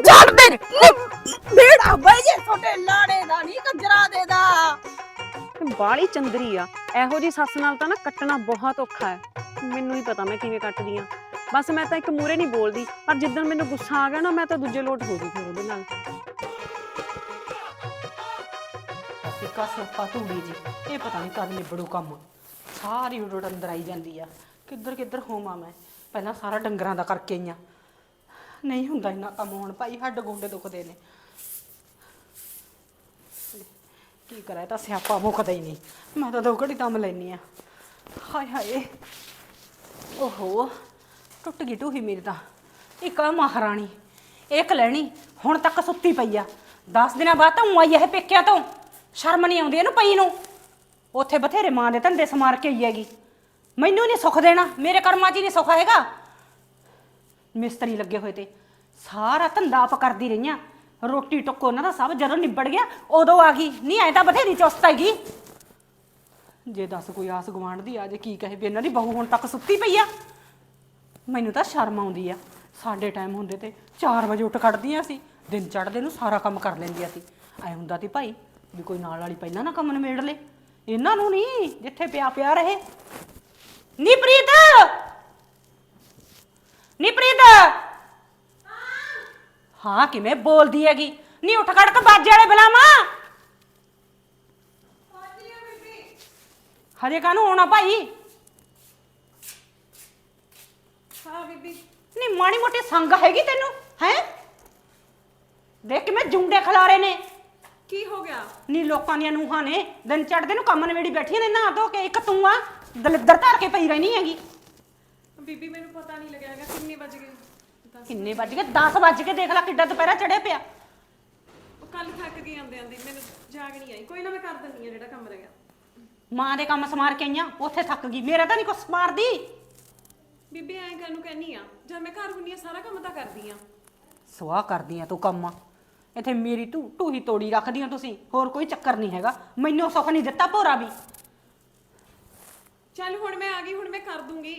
ਨਹੀਂ। ਛੱਡਦੇ ਬੇੜਾ ਬਈ ਜੇ ਛੋਟੇ ਲਾੜੇ ਦਾ ਨਹੀਂ ਕੰਜਰਾ ਦੇ ਦਾ। ਬਾਲੀ ਚੰਦਰੀ ਆ। ਇਹੋ ਜੀ ਸੱਸ ਨਾਲ ਤਾਂ ਨਾ ਕੱਟਣਾ ਬਹੁਤ ਔਖਾ ਹੈ। ਮੈਨੂੰ ਹੀ ਪਤਾ ਮੈਂ ਕਿਵੇਂ ਕੱਟਦੀ ਆ। ਬਸ ਮੈਂ ਤਾਂ ਇੱਕ ਮੂਰੇ ਨਹੀਂ ਬੋਲਦੀ। ਪਰ ਜਿੱਦਣ ਮੈਨੂੰ ਗੁੱਸਾ ਆ ਗਿਆ ਨਾ ਮੈਂ ਤਾਂ ਦੂਜੇ ਲੋਟ ਹੋ ਜੂ ਫਿਰ ਉਹਦੇ ਨਾਲ। ਅਸੀਂ ਕਸਰਪਾ ਧੂੜੀ ਜੀ। ਇਹ ਪਤਾ ਨਹੀਂ ਕਦ ਨਿਬੜੂ ਕੰਮ। ਸਾਰੀ ਉਡੜ ਅੰਦਰ ਆਈ ਜਾਂਦੀ ਆ। ਕਿੱਧਰ ਕਿੱਧਰ ਹੋਵਾਂ ਮੈਂ? ਪਹਿਲਾਂ ਸਾਰਾ ਡੰਗਰਾਂ ਦਾ ਕਰਕੇ ਆਈਆਂ ਨਹੀਂ ਹੁੰਦਾ ਇੰਨਾ ਕੰਮ ਹੁਣ, ਭਾਈ ਹੱਡ ਗੋਡੇ ਦੁਖਦੇ ਨੇ। ਕੀ ਕਰਾਂ, ਇਹ ਤਾਂ ਸਿਆਪਾ ਮੁੱਕਦਾ ਹੀ ਨਹੀਂ। ਮੈਂ ਤਾਂ ਦੋ ਘੜੀ ਦਮ ਲੈਣੀ ਆ ਹਾਏ ਹਾਏ। ਓਹੋ, ਟੁੱਟ ਗਈ ਟੂਹੀ ਮੇਰੀ ਤਾਂ। ਇੱਕ ਆ ਮਹਾਰਾਣੀ, ਇੱਕ ਲੈਣੀ, ਹੁਣ ਤੱਕ ਸੁੱਤੀ ਪਈ ਆ। 10 ਦਿਨਾਂ ਬਾਅਦ ਤਾਂ ਊਂ ਆਈ ਇਹ ਪੇਕਿਆਂ ਤੋਂ। ਸ਼ਰਮ ਨਹੀਂ ਆਉਂਦੀ ਇਹਨੂੰ ਪਈ ਨੂੰ। ਉੱਥੇ ਬਥੇਰੇ ਮਾਂ ਦੇ ਧੰਦੇ ਸਮਾਰ ਕੇ ਆਈ ਹੈਗੀ। ਮੈਨੂੰ ਨਹੀਂ ਸੁੱਖ ਦੇਣਾ, ਮੇਰੇ ਕਰਮਾਂ 'ਚ ਹੀ ਨਹੀਂ ਸੁੱਖ ਹੈਗਾ। ਮਿਸਤਰੀ ਲੱਗੇ ਹੋਏ ਤੇ। ਸਾਰਾ ਧੰਦਾ ਆਪ ਕਰਦੀ ਰਹੀਆਂ। ਰੋਟੀ ਟੁੱਕ ਉਹਨਾਂ ਦਾ ਸਭ ਜਦੋਂ ਨਿਬੜ ਗਿਆ, ਉਦੋਂ ਆ ਗਈ। ਨਹੀਂ, ਐ ਤਾਂ ਬਥੇਰੀ ਚੁਸਤ ਹੈਗੀ। ਜੇ ਦੱਸ ਕੋਈ ਆਸ ਗਵਾਂਢ ਦੀ ਆ, ਜੇ ਕੀ ਕਹੇ ਵੀ ਇਹਨਾਂ ਦੀ ਬਹੂ ਹੁਣ ਤੱਕ ਸੁੱਤੀ ਪਈ ਆ। ਮੈਨੂੰ ਤਾਂ ਸ਼ਰਮ ਆਉਂਦੀ ਆ। ਸਾਡੇ ਟਾਈਮ ਹੁੰਦੇ ਤੇ 4 ਵਜੇ ਉੱਠ ਖੜਦੀਆਂ ਸੀ। ਦਿਨ ਚੜ੍ਹਦੇ ਨੂੰ ਸਾਰਾ ਕੰਮ ਕਰ ਲੈਂਦੀਆਂ ਸੀ। ਐ ਹੁੰਦਾ ਸੀ ਭਾਈ ਵੀ ਕੋਈ ਨਾਲ ਵਾਲੀ ਪਹਿਲਾਂ ਨਾ ਕੰਮ ਨਿਬੇੜ ਲੇ। ਇਹਨਾਂ ਨੂੰ ਨਹੀਂ, ਜਿੱਥੇ ਪਿਆ ਪਿਆ ਰਹੇ। ਨੀ ਪ੍ਰੀਤ! ਨੀ ਪ੍ਰੀਤ? ਹਾਂ ਕਿਵੇਂ ਬੋਲਦੀ ਹੈਗੀ? ਨੀ ਉੱਠ ਖੜ ਕੇ ਬਾਜੇ ਵਾਲੇ ਬੁਲਾਵਾਂ। ਹਜੇ ਕਾਹਨੂੰ ਆਉਣਾ ਭਾਈ? ਹਾਂ ਬੀਬੀ ਨੀ ਮਾੜੀ ਮੋਟੀ ਸੰਗ ਹੈਗੀ ਤੈਨੂੰ ਹੈ? ਦੇਖ ਕਿਵੇਂ ਜੁੰਡੇ ਖਲਾਰੇ ਨੇ। ਕੀ ਹੋ ਗਿਆ? ਨੀ ਲੋਕਾਂ ਦੀਆਂ ਨੂਹਾਂ ਨੇ ਦਿਨ ਚੜਦੇ ਨੂੰ ਕੰਮ ਨਵੇੜੀ ਬੈਠੀਆਂ ਨੇ ਨਹਾ ਧੋ ਕੇ ਇੱਕ ਤੂੰ ਆ ਦਲਿੱਦਰ ਧਾਰ ਕੇ ਪਈ ਰਹਿਣੀ ਹੈਗੀ। ਬੀਬੀ ਮੈਨੂੰ ਪਤਾ ਨਹੀਂ ਲੱਗਿਆ ਹੈਗਾ ਕਿੰਨੇ ਵਜ ਗਏ। ਕਿੰਨੇ ਵੱਜ ਗਏ? 10 ਵੱਜ ਕੇ ਦੇਖ ਲੈ ਕਿੱਡਾ ਦੁਪਹਿਰਾ ਚੜਿਆ ਪਿਆ। ਉਹ ਕੱਲ ਥੱਕ ਗਈ ਆਂਦੇ ਆਂਦੇ ਮੈਨੂੰ ਜਾਗ ਨਹੀਂ ਆਈ। ਕੋਈ ਨਾ ਮੈਂ ਕਰ ਦਿੰਦੀ ਆ ਜਿਹੜਾ ਕੰਮ ਰਹਿ ਗਿਆ। ਮਾਂ ਦੇ ਕੰਮ ਸਮਾਰ ਕੇ ਆਈਆਂ ਉੱਥੇ ਥੱਕ ਗਈ। ਮੇਰਾ ਤਾਂ ਨਹੀਂ ਕੁਛ ਸਮਾਰਦੀ। ਬੀਬੀ ਐਂ ਕਰਨ ਨੂੰ ਕਹਿੰਨੀ ਆ ਜਦ ਮੈਂ ਘਰ ਹੁੰਨੀ ਆ ਸਾਰਾ ਕੰਮ ਤਾਂ ਕਰਦੀ ਆ। ਸਵਾਹ ਕਰਦੀ ਆ ਤੂੰ ਕੰਮ। ਇੱਥੇ ਮੇਰੀ ਤੂੰ ਟੂਹੀ ਤੋੜੀ ਰੱਖਦੀ ਆ ਤੁਸੀਂ ਹੋਰ ਕੋਈ ਚੱਕਰ ਨਹੀਂ ਹੈਗਾ। ਮੈਨੂੰ ਸੁੱਖ ਨਹੀਂ ਦਿੱਤਾ ਭੋਰਾ ਵੀ। ਚੱਲ ਹੁਣ ਮੈਂ ਆ ਗਈ ਹੁਣ ਮੈਂ ਕਰ ਦੂੰਗੀ।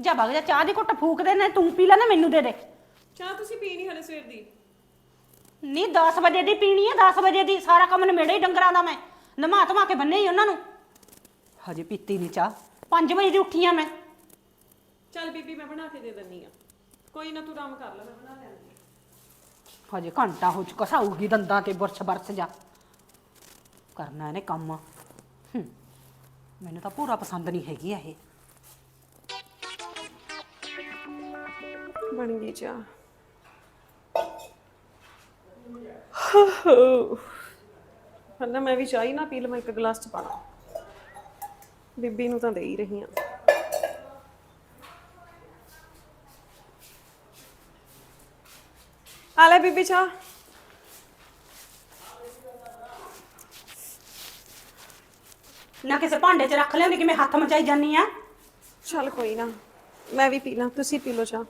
ਜਾ ਜਾ ਚਾਹ ਦੀ ਘੁੱਟ ਫੂਕ ਦੇ ਨਾ ਤੂੰ ਪੀ ਲੈ ਨਾ ਮੈਨੂੰ ਦੇ ਦੇ। ਚਾਹ ਤੁਸੀਂ ਪੀ ਨਹੀਂ ਹਲੇ ਸਵੇਰ ਦੀ। ਨਹੀਂ 10 ਵਜੇ ਦੀ ਪੀਣੀ ਹੈ 10 ਵਜੇ ਦੀ ਸਾਰਾ ਕੰਮ ਨਿਬੇੜੇ ਹੀ ਡੰਗਰਾਂ ਦਾ ਮੈਂ। ਨਮਾ ਧਮਾ ਕੇ ਬੰਨੇ ਹੀ ਉਹਨਾਂ ਨੂੰ। ਹਜੇ ਪੀਤੀ ਨਹੀਂ ਚਾਹ। 5 ਵਜੇ ਦੀ ਉੱਠੀ ਆ ਮੈਂ। ਚੱਲ ਬੀਬੀ ਮੈਂ ਬਣਾ ਕੇ ਦੇ ਦਿੰਨੀ ਆ। ਕੋਈ ਨਾ ਤੂੰ ਆਰਾਮ ਕਰ ਲੈ ਮੈਂ ਬਣਾ ਲੈਂਦੀ। ਹਜੇ ਘੰਟਾ ਹੋ ਚੁੱਕਾ ਸਾਊਗੀ ਦੰਦਾਂ ਤੇ ਬੁਰਸ਼ ਬਰਸ ਜਾ। ਕਰਨਾ ਇਹਨੇ ਕੰਮ। ਹੂੰ। ਮੈਨੂੰ ਤਾਂ ਪੂਰਾ ਪਸੰਦ ਨਹੀਂ ਹੈਗੀ ਇਹ। ਬਣ ਗਈ ਚਾਹ। ਹੰਨਾ ਮੈਂ ਵੀ ਚਾਹ ਨਾ ਪੀ ਲਵਾਂ ਇੱਕ ਗਲਾਸ ਚ ਪਾਣਾ। ਬੀਬੀ ਨੂੰ ਤਾਂ ਦੇ ਹੀ ਰਹੀ ਆ। ਆ ਲੈ ਬੀਬੀ ਚਾਹ। ਨਾ ਕਿਸੇ ਭਾਂਡੇ 'ਚ ਰੱਖ ਲਿਆਉਂਦੀ ਕਿਵੇਂ ਹੱਥ ਮਚਾਈ ਜਾਨੀ ਆ? ਚੱਲ ਕੋਈ ਨਾ ਮੈਂ ਵੀ ਪੀ ਲਾਂ ਤੁਸੀਂ ਪੀ ਲਓ ਚਾਹ।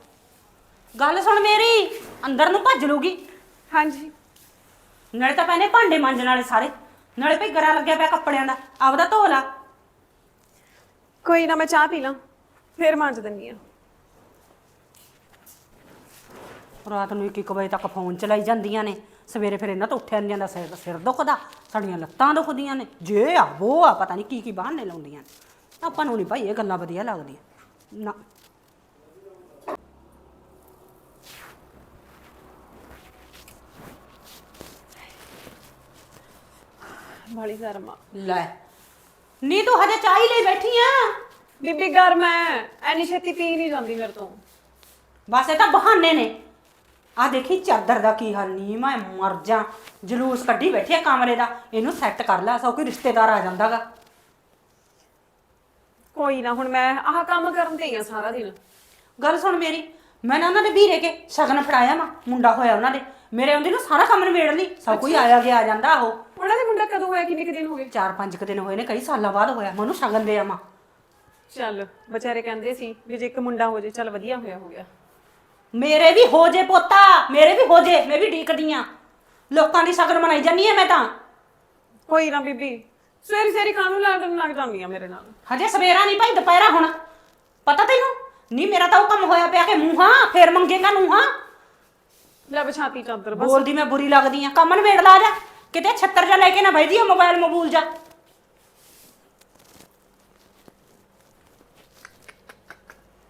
ਗੱਲ ਸੁਣ ਮੇਰੀ ਅੰਦਰ ਨੂੰ ਭੱਜ ਲੂਗੀ ਹਾਂਜੀ। ਨਾਲੇ ਤਾਂ ਪੈਨੇ ਭਾਂਡੇ ਮਾਂਜਣ ਵਾਲੇ ਸਾਰੇ ਨਾਲੇ ਭਈ ਗਰਾ ਲੱਗਿਆ ਪਿਆ ਕੱਪੜਿਆਂ ਦਾ ਆਪਦਾ ਧੋ ਲਾ। ਕੋਈ ਨਾ ਮੈਂ ਚਾਹ ਪੀ ਲਾਂ ਫੇਰ ਮਾਂਜ ਦਿੰਨੀ ਆ। ਰਾਤ ਨੂੰ 1-1 ਵਜੇ ਤੱਕ ਫੋਨ ਚਲਾਈ ਜਾਂਦੀਆਂ ਨੇ ਸਵੇਰੇ ਫਿਰ ਇਹਨਾਂ ਤੋਂ ਉੱਠਿਆ ਨਹੀਂ ਜਾਂਦਾ ਸਿਰ ਸਿਰ ਦੁਖਦਾ ਸਾਡੀਆਂ ਲੱਤਾਂ ਦੁਖਦੀਆਂ ਨੇ ਜੇ ਆ ਉਹ ਆ ਪਤਾ ਨਹੀਂ ਕੀ ਕੀ ਬਹਾਨੇ ਲਾਉਂਦੀਆਂ ਨੇ। ਆਪਾਂ ਨੂੰ ਨਹੀਂ ਭਾਈ ਇਹ ਗੱਲਾਂ ਵਧੀਆ ਲੱਗਦੀਆਂ। ਨਾ। ਬਾਲੀ ਗਰਮ ਲੈ। ਨੀ ਤੂੰ ਹਜੇ ਚਾਹ ਹੀ ਲਈ ਬੈਠੀ ਆ। ਬੀਬੀ ਗਰਮ ਐ। ਐਨੀ ਛੇਤੀ ਪੀ ਨਹੀਂ ਜਾਂਦੀ ਮੇਰੇ ਤੋਂ। ਬਸ ਇਹ ਤਾਂ ਬਹਾਨੇ ਨੇ। ਆ ਦੇਖੀ ਚਾਦਰ ਦਾ ਕੀ ਹਾਲ ਨਹੀਂ ਮੈਂ ਮਰ ਜਾ। ਜਲੂਸ ਕੱਢੀ ਬੈਠੀ ਆ ਕਮਰੇ ਦਾ। ਇਹਨੂੰ ਸੈੱਟ ਕਰ ਲੈ ਸੋ ਕੋਈ ਰਿਸ਼ਤੇਦਾਰ ਆ ਜਾਂਦਾਗਾ। ਕੋਈ ਨਾ ਹੁਣ ਮੈਂ ਆਹ ਕੰਮ ਕਰਨ ਤੇ ਹੀ ਆ ਸਾਰਾ ਦਿਨ। ਗੱਲ ਸੁਣ ਮੇਰੀ ਮੈਂ ਨਾ ਉਹਨਾਂ ਦੇ ਵੀਰੇ ਕੇ ਸ਼ਗਨ ਫੜਾਇਆ ਮਾ ਮੁੰਡਾ ਹੋਇਆ ਉਹਨਾਂ ਦੇ। ਮੇਰੇ ਆਉਂਦੇ ਨੂੰ ਸਾਰਾ ਕੰਮ ਨਿਬੇੜ ਲਈ। ਸਭ ਕੋਈ ਆਇਆ ਗਿਆ ਆ ਜਾਂਦਾ ਉਹ। ਉਹਨਾਂ ਦੇ ਮੁੰਡਾ ਕਦੋਂ ਹੋਇਆ? ਕਿੰਨੇ ਕੁ ਦਿਨ ਹੋ ਗਏ? ਚਾਰ ਪੰਜ ਕੁ ਦਿਨ ਹੋਏ ਨੇ ਕਈ ਸਾਲਾਂ ਬਾਅਦ ਹੋਇਆ। ਮੈਨੂੰ ਸ਼ਗਨ ਦੇ ਆਵਾਂ। ਚੱਲ ਵਿਚਾਰੇ ਕਹਿੰਦੇ ਸੀ ਵੀ ਜੇ ਇੱਕ ਮੁੰਡਾ ਹੋ ਜੇ ਚੱਲ ਵਧੀਆ ਹੋਇਆ ਹੋ ਗਿਆ। ਮੇਰੇ ਵੀ ਹੋ ਜੇ ਪੋਤਾ ਮੇਰੇ ਵੀ ਹੋ ਜੇ ਮੈਂ ਵੀ ਢੀਕਦੀ ਆ। ਲੋਕਾਂ ਦੀ ਸ਼ਗਨ ਮਨਾਈ ਜਾਨੀ ਐ ਮੈਂ ਤਾਂ। ਕੋਈ ਨਾ ਬੀਬੀ ਸਵੇਰੀ ਸਵੇਰੀ ਕਾਨੂੰ ਲੜਨ ਲੱਗ ਜਾਂਦੀ ਆ ਮੇਰੇ ਨਾਲ? ਹਜੇ ਸਵੇਰਾ ਨਹੀਂ ਭਾਈ ਦੁਪਹਿਰਾ ਹੁਣ। ਪਤਾ ਤੈਨੂੰ? ਨਹੀਂ ਮੇਰਾ ਤਾਂ ਉਹ ਕੰਮ ਹੋਇਆ ਪਿਆ ਕਿ ਮੂੰਹਾਂ ਫੇਰ ਮੰਗੇਗਾ ਨੂੰਹਾਂ। ਲੈ ਵਿਛਾਤੀ ਚਾਦਰ ਬਸ। ਬੋਲਦੀ ਮੈਂ ਬੁਰੀ ਲੱਗਦੀ ਆ। ਕੰਮ ਨਵੇੜ ਲਾ ਜਾ। ਕਿਤੇ ਛੱਤਰ ਜਾ ਲੈ ਕੇ ਨਾ ਬੈਜੀ ਮੋਬਾਈਲ ਮਬੂਲ ਜਾ।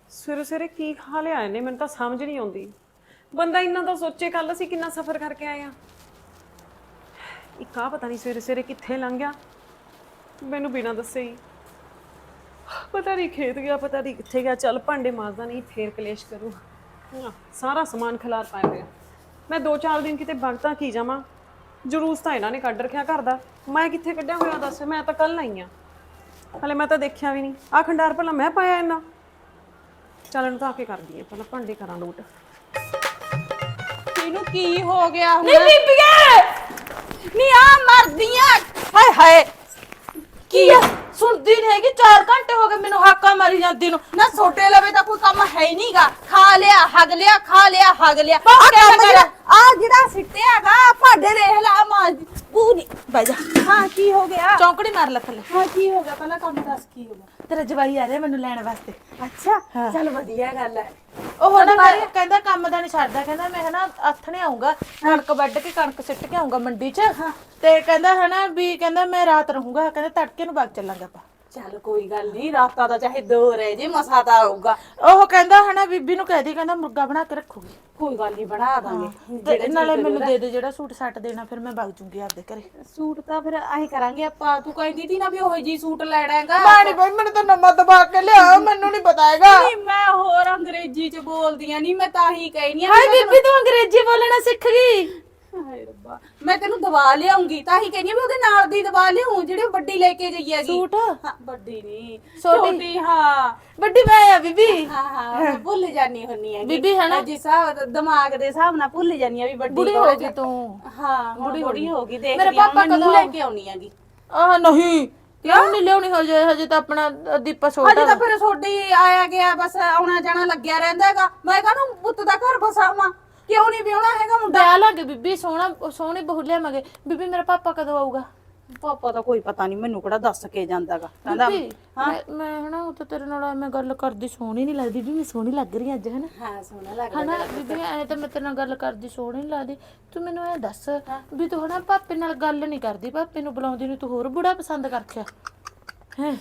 ਸਵੇਰੇ ਸਵੇਰੇ ਕੀ ਖਾ ਲਿਆ ਇਹਨੇ ਮੈਨੂੰ ਤਾਂ ਸਮਝ ਨਹੀਂ ਆਉਂਦੀ। ਬੰਦਾ ਇੰਨਾ ਤਾਂ ਸੋਚੇ ਕੱਲ ਅਸੀਂ ਕਿੰਨਾ ਸਫ਼ਰ ਕਰਕੇ ਆਏ ਆ। ਇੱਕ ਆ ਪਤਾ ਨਹੀਂ ਸਵੇਰੇ ਸਵੇਰੇ ਕਿੱਥੇ ਲੰਘ ਗਿਆ। ਮੈਨੂੰ ਬਿਨਾਂ ਦੱਸੇ ਹੀ। ਪਤਾ ਨਹੀਂ ਖੇਤ ਗਿਆ ਪਤਾ ਨਹੀਂ ਕਿੱਥੇ ਗਿਆ। ਚੱਲ ਭਾਂਡੇ ਮਾਜ਼ਦਾ ਨਹੀਂ ਫੇਰ ਕਲੇਸ਼ ਕਰੂ। ਸਾਰਾ ਸਮਾਨ ਖਿਲਾਰ ਪਾਇਆ ਮੈਂ ਦੋ ਚਾਰ ਦਿਨ ਕਿਤੇ ਬਣਤਾ ਕੀ ਜਾਵਾਂ? ਜਲੂਸ ਤਾਂ ਇਹਨਾਂ ਨੇ ਕੱਢ ਰੱਖਿਆ ਘਰ ਦਾ। ਮੈਂ ਕਿੱਥੇ ਕੱਢਿਆ ਹੋਇਆ ਦੱਸ? ਮੈਂ ਤਾਂ ਕੱਲ ਆਈ ਆ। ਹਲੇ ਮੈਂ ਤਾਂ ਦੇਖਿਆ ਵੀ ਨਹੀਂ। ਆ ਖੰਡਾਰ ਭਲਾ ਮੈਂ ਪਾਇਆ ਇਹਨਾਂ? ਚੱਲ ਇਹਨੂੰ ਤਾਂ ਆ ਕੇ ਕਰਦੀ ਆ ਪਹਿਲਾਂ ਭਾਂਡੇ ਕਰਾਂ ਲੋਟ। ਇਹਨੂੰ ਕੀ ਹੋ ਗਿਆ ਹੁਣ? ਨੀ ਬੀਬੀਏ! ਨੀ ਆ ਮਰਦੀਆਂ! ਹਾਏ ਹਾਏ! ਕੀ ਆ? ਸੁਣਦੀ ਨਹੀਂ ਹੈਗੀ 4 ਘੰਟੇ ਹੋ ਗਏ ਮੈਨੂੰ ਹਾਕਾ ਮਾਰੀ ਜਾਂਦੀ ਨੂੰ। ਨਾ ਛੋਟੇ ਲਵੇ ਤਾਂ ਕੋਈ ਕੰਮ ਹੈ ਹੀ ਨਹੀਂਗਾ ਖਾ ਲਿਆ ਹਗ ਲਿਆ ਖਾ ਲਿਆ ਹਗ ਲਿਆ। ਆ ਕੰਮ ਜਿਹੜਾ ਆ ਜਿਹੜਾ ਸਿੱਟਿਆਗਾ ਭਾਡੇ ਦੇਖ ਲਾ ਮਾਂ ਪੂਰੀ ਬਹਿ ਜਾ ਹਾਂ ਕੀ ਹੋ ਗਿਆ? ਚੌਂਕੜੀ ਮਾਰ ਲੈ ਥੱਲੇ। ਹਾਂ ਕੀ ਹੋ ਗਿਆ? ਪਹਿਲਾਂ ਕੰਮ ਦੱਸ ਕੀ ਹੋ ਗਿਆ? ਤੇਰਾ ਜਵਾਈ ਆ ਰਿਹਾ ਮੈਨੂੰ ਲੈਣ ਵਾਸਤੇ। ਅੱਛਾ ਚੱਲ ਵਧੀਆ ਗੱਲ ਹੈ। ਉਹ ਕਹਿੰਦਾ- ਕਹਿੰਦਾ ਕੰਮ ਦਾ ਨਹੀਂ ਛੱਡਦਾ ਕਹਿੰਦਾ ਮੈਂ ਹਨਾ ਆਥਣੇ ਆਉਂਗਾ ਕਣਕ ਵੱਢ ਕੇ ਕਣਕ ਸਿੱਟ ਕੇ ਆਉਂਗਾ ਮੰਡੀ 'ਚ ਤੇ ਕਹਿੰਦਾ ਹਨਾ ਵੀ ਕਹਿੰਦਾ ਮੈਂ ਰਾਤ ਰਹੂੰਗਾ ਕਹਿੰਦਾ ਤੜਕੇ ਨੂੰ ਬਾਗ ਚੱਲਾਂਗੇ ਆਪਾਂ। ਚੱਲ ਕੋਈ ਗੱਲ ਨਹੀਂ ਰਾਤਾਂ ਦਾ ਚਾਹੇ ਦੋ ਰਹਿ ਜੇ ਮਸਾ ਤਾਂ ਆਊਗਾ। ਉਹ ਕਹਿੰਦਾ ਹਨਾ ਬੀਬੀ ਨੂੰ ਕਹਿ ਦੀ ਕਹਿੰਦਾ ਮੁਰਗਾ ਬਣਾ ਕੇ ਰੱਖੂਗੀ। ਕੋਈ ਗੱਲ ਨਹੀਂ ਬਣਾ ਦਾਂਗੇ। ਤੇ ਨਾਲੇ ਮੈਨੂੰ ਦੇ ਦੇ ਜਿਹੜਾ ਸੂਟ ਸੱਟ ਦੇਣਾ ਫਿਰ ਮੈਂ ਵਗ ਜੂੰਗੀ ਆਪਦੇ ਘਰੇ। ਸੂਟ ਤਾਂ ਫਿਰ ਆਹੀ ਕਰਾਂਗੇ ਆਪਾਂ। ਤੂੰ ਕਹਿੰਦੀ ਤੀ ਨਾ ਵੀ ਉਹੋ ਜੀ ਸੂਟ ਲੈਣਾ ਹੈਗਾ ਮਾਣੀ ਬਈ ਮੈਨੂੰ ਤਾਂ ਨਵਾਂ ਦਬਾ ਕੇ ਲਿਆ ਮੈਨੂੰ ਨਹੀਂ ਪਤਾ ਹੈਗਾ। ਨਹੀਂ ਮੈਂ ਹੋਰ ਅੰਗਰੇਜ਼ੀ ਚ ਬੋਲਦੀ ਆ ਨਹੀਂ ਮੈਂ ਤਾਂ ਹੀ ਕਹਿਨੀ ਆ ਹਾਏ ਬੀਬੀ ਤੂੰ ਅੰਗਰੇਜ਼ੀ ਬੋਲਣਾ ਸਿੱਖ ਗਈ। ਹਾਏ ਰੱਬਾ। ਮੈਂ ਤੈਨੂੰ ਦਵਾ ਲਿਆਉਂਗੀ ਤਾਂ ਹੀ ਕਹਿੰਦੀ ਆ ਵੀ ਉਹਦੇ ਨਾਲ ਦੀ ਦਵਾ ਲਿਆਉਂ ਜਿਹੜੀ ਵੱਡੀ ਲੈ ਕੇ ਗਈ ਹੈਗੀ। ਸੂਟ? ਹਾਂ ਵੱਡੀ ਨਹੀਂ। ਛੋਟੀ? ਛੋਟੀ ਹਾਂ। ਵੱਡੀ ਮੈਂ ਆ ਬੀਬੀ। ਹਾਂ ਹਾਂ ਮੈਂ ਭੁੱਲ ਜਾਨੀ ਹੁੰਨੀ ਆ ਬੀਬੀ ਹੈ ਨਾ? ਜਿਸ ਹਿਸਾਬ ਦਿਮਾਗ ਦੇ ਹਿਸਾਬ ਨਾਲ ਭੁੱਲ ਜਾਨੀ ਆ ਵੀ ਵੱਡੀ ਬੁੜੀ ਕੌਣ ਹੋ ਗਈ ਤੂੰ। ਹਾਂ ਬੁੜੀ ਬੁੜੀ ਹੋ ਗਈ ਦੇਖ ਮੇਰੇ ਪਾਪਾ ਕਦੋਂ ਲੈ ਕੇ ਆਉਣੀ ਹੈਗੀ। ਆਹ ਨਹੀਂ। ਕਿਉਂ ਨਹੀਂ ਲਿਆਉਣੀ? ਹਜੇ ਹਜੇ ਤਾਂ ਆਪਣਾ ਦੀਪਾ ਛੋਟਾ ਹਜੇ ਤਾਂ ਫਿਰ ਤੁਹਾਡੀ ਆਇਆ ਗਿਆ ਬਸ ਆਉਣਾ ਜਾਣਾ ਲੱਗਿਆ ਰਹਿੰਦਾ ਹੈਗਾ। ਮੈਂ ਕਹਨੂੰ ਪੁੱਤ ਦਾ ਘਰ ਬਸਾਵਾਂ ਕਿਉਂ ਨਹੀਂ ਵਿਆਹਣਾ ਹੈਗਾ ਮੁੰਡਾ? ਵਿਆਹ ਲਾਂਗੇ ਬੀਬੀ ਸੋਹਣਾ ਸੋਹਣੀ ਬਹੂ ਲਿਆਵਾਂਗੇ। ਬੀਬੀ ਮੇਰਾ ਪਾਪਾ ਕਦੋਂ ਆਊਗਾ? ਪਾਪਾ ਦਾ ਕੋਈ ਪਤਾ ਨਹੀਂ ਮੈਨੂੰ ਕਿਹੜਾ ਦੱਸ ਕੇ ਜਾਂਦਾਗਾ। ਕਹਿੰਦਾ ਬੀਬੀ ਮੈਂ ਮੈਂ ਹਨਾ ਉਹ ਤਾਂ ਤੇਰੇ ਨਾਲ ਮੈਂ ਗੱਲ ਕਰਦੀ ਸੋਹਣੀ ਨਹੀਂ ਲੱਗਦੀ। ਵੀ ਮੈਂ ਸੋਹਣੀ ਲੱਗ ਰਹੀ ਅੱਜ ਹਨਾ? ਹਾਂ ਸੋਹਣਾ ਲੱਗਦਾ ਹਨਾ ਬੀਬੀ ਐ ਤਾਂ ਮੈਂ ਤੇਰੇ ਨਾਲ ਗੱਲ ਕਰਦੀ ਸੋਹਣੀ ਨਹੀਂ ਲੱਗਦੀ। ਤੂੰ ਮੈਨੂੰ ਐ ਦੱਸ ਵੀ ਤੂੰ ਹਨਾ ਪਾਪੇ ਨਾਲ ਗੱਲ ਨਹੀਂ ਕਰਦੀ। ਪਾਪੇ ਨੂੰ ਬੁਲਾਉਂਦੀ ਨੂੰ ਤੂੰ ਹੋਰ ਬੁੜਾ ਪਸੰਦ ਕਰਖਿਆ ਹੈ?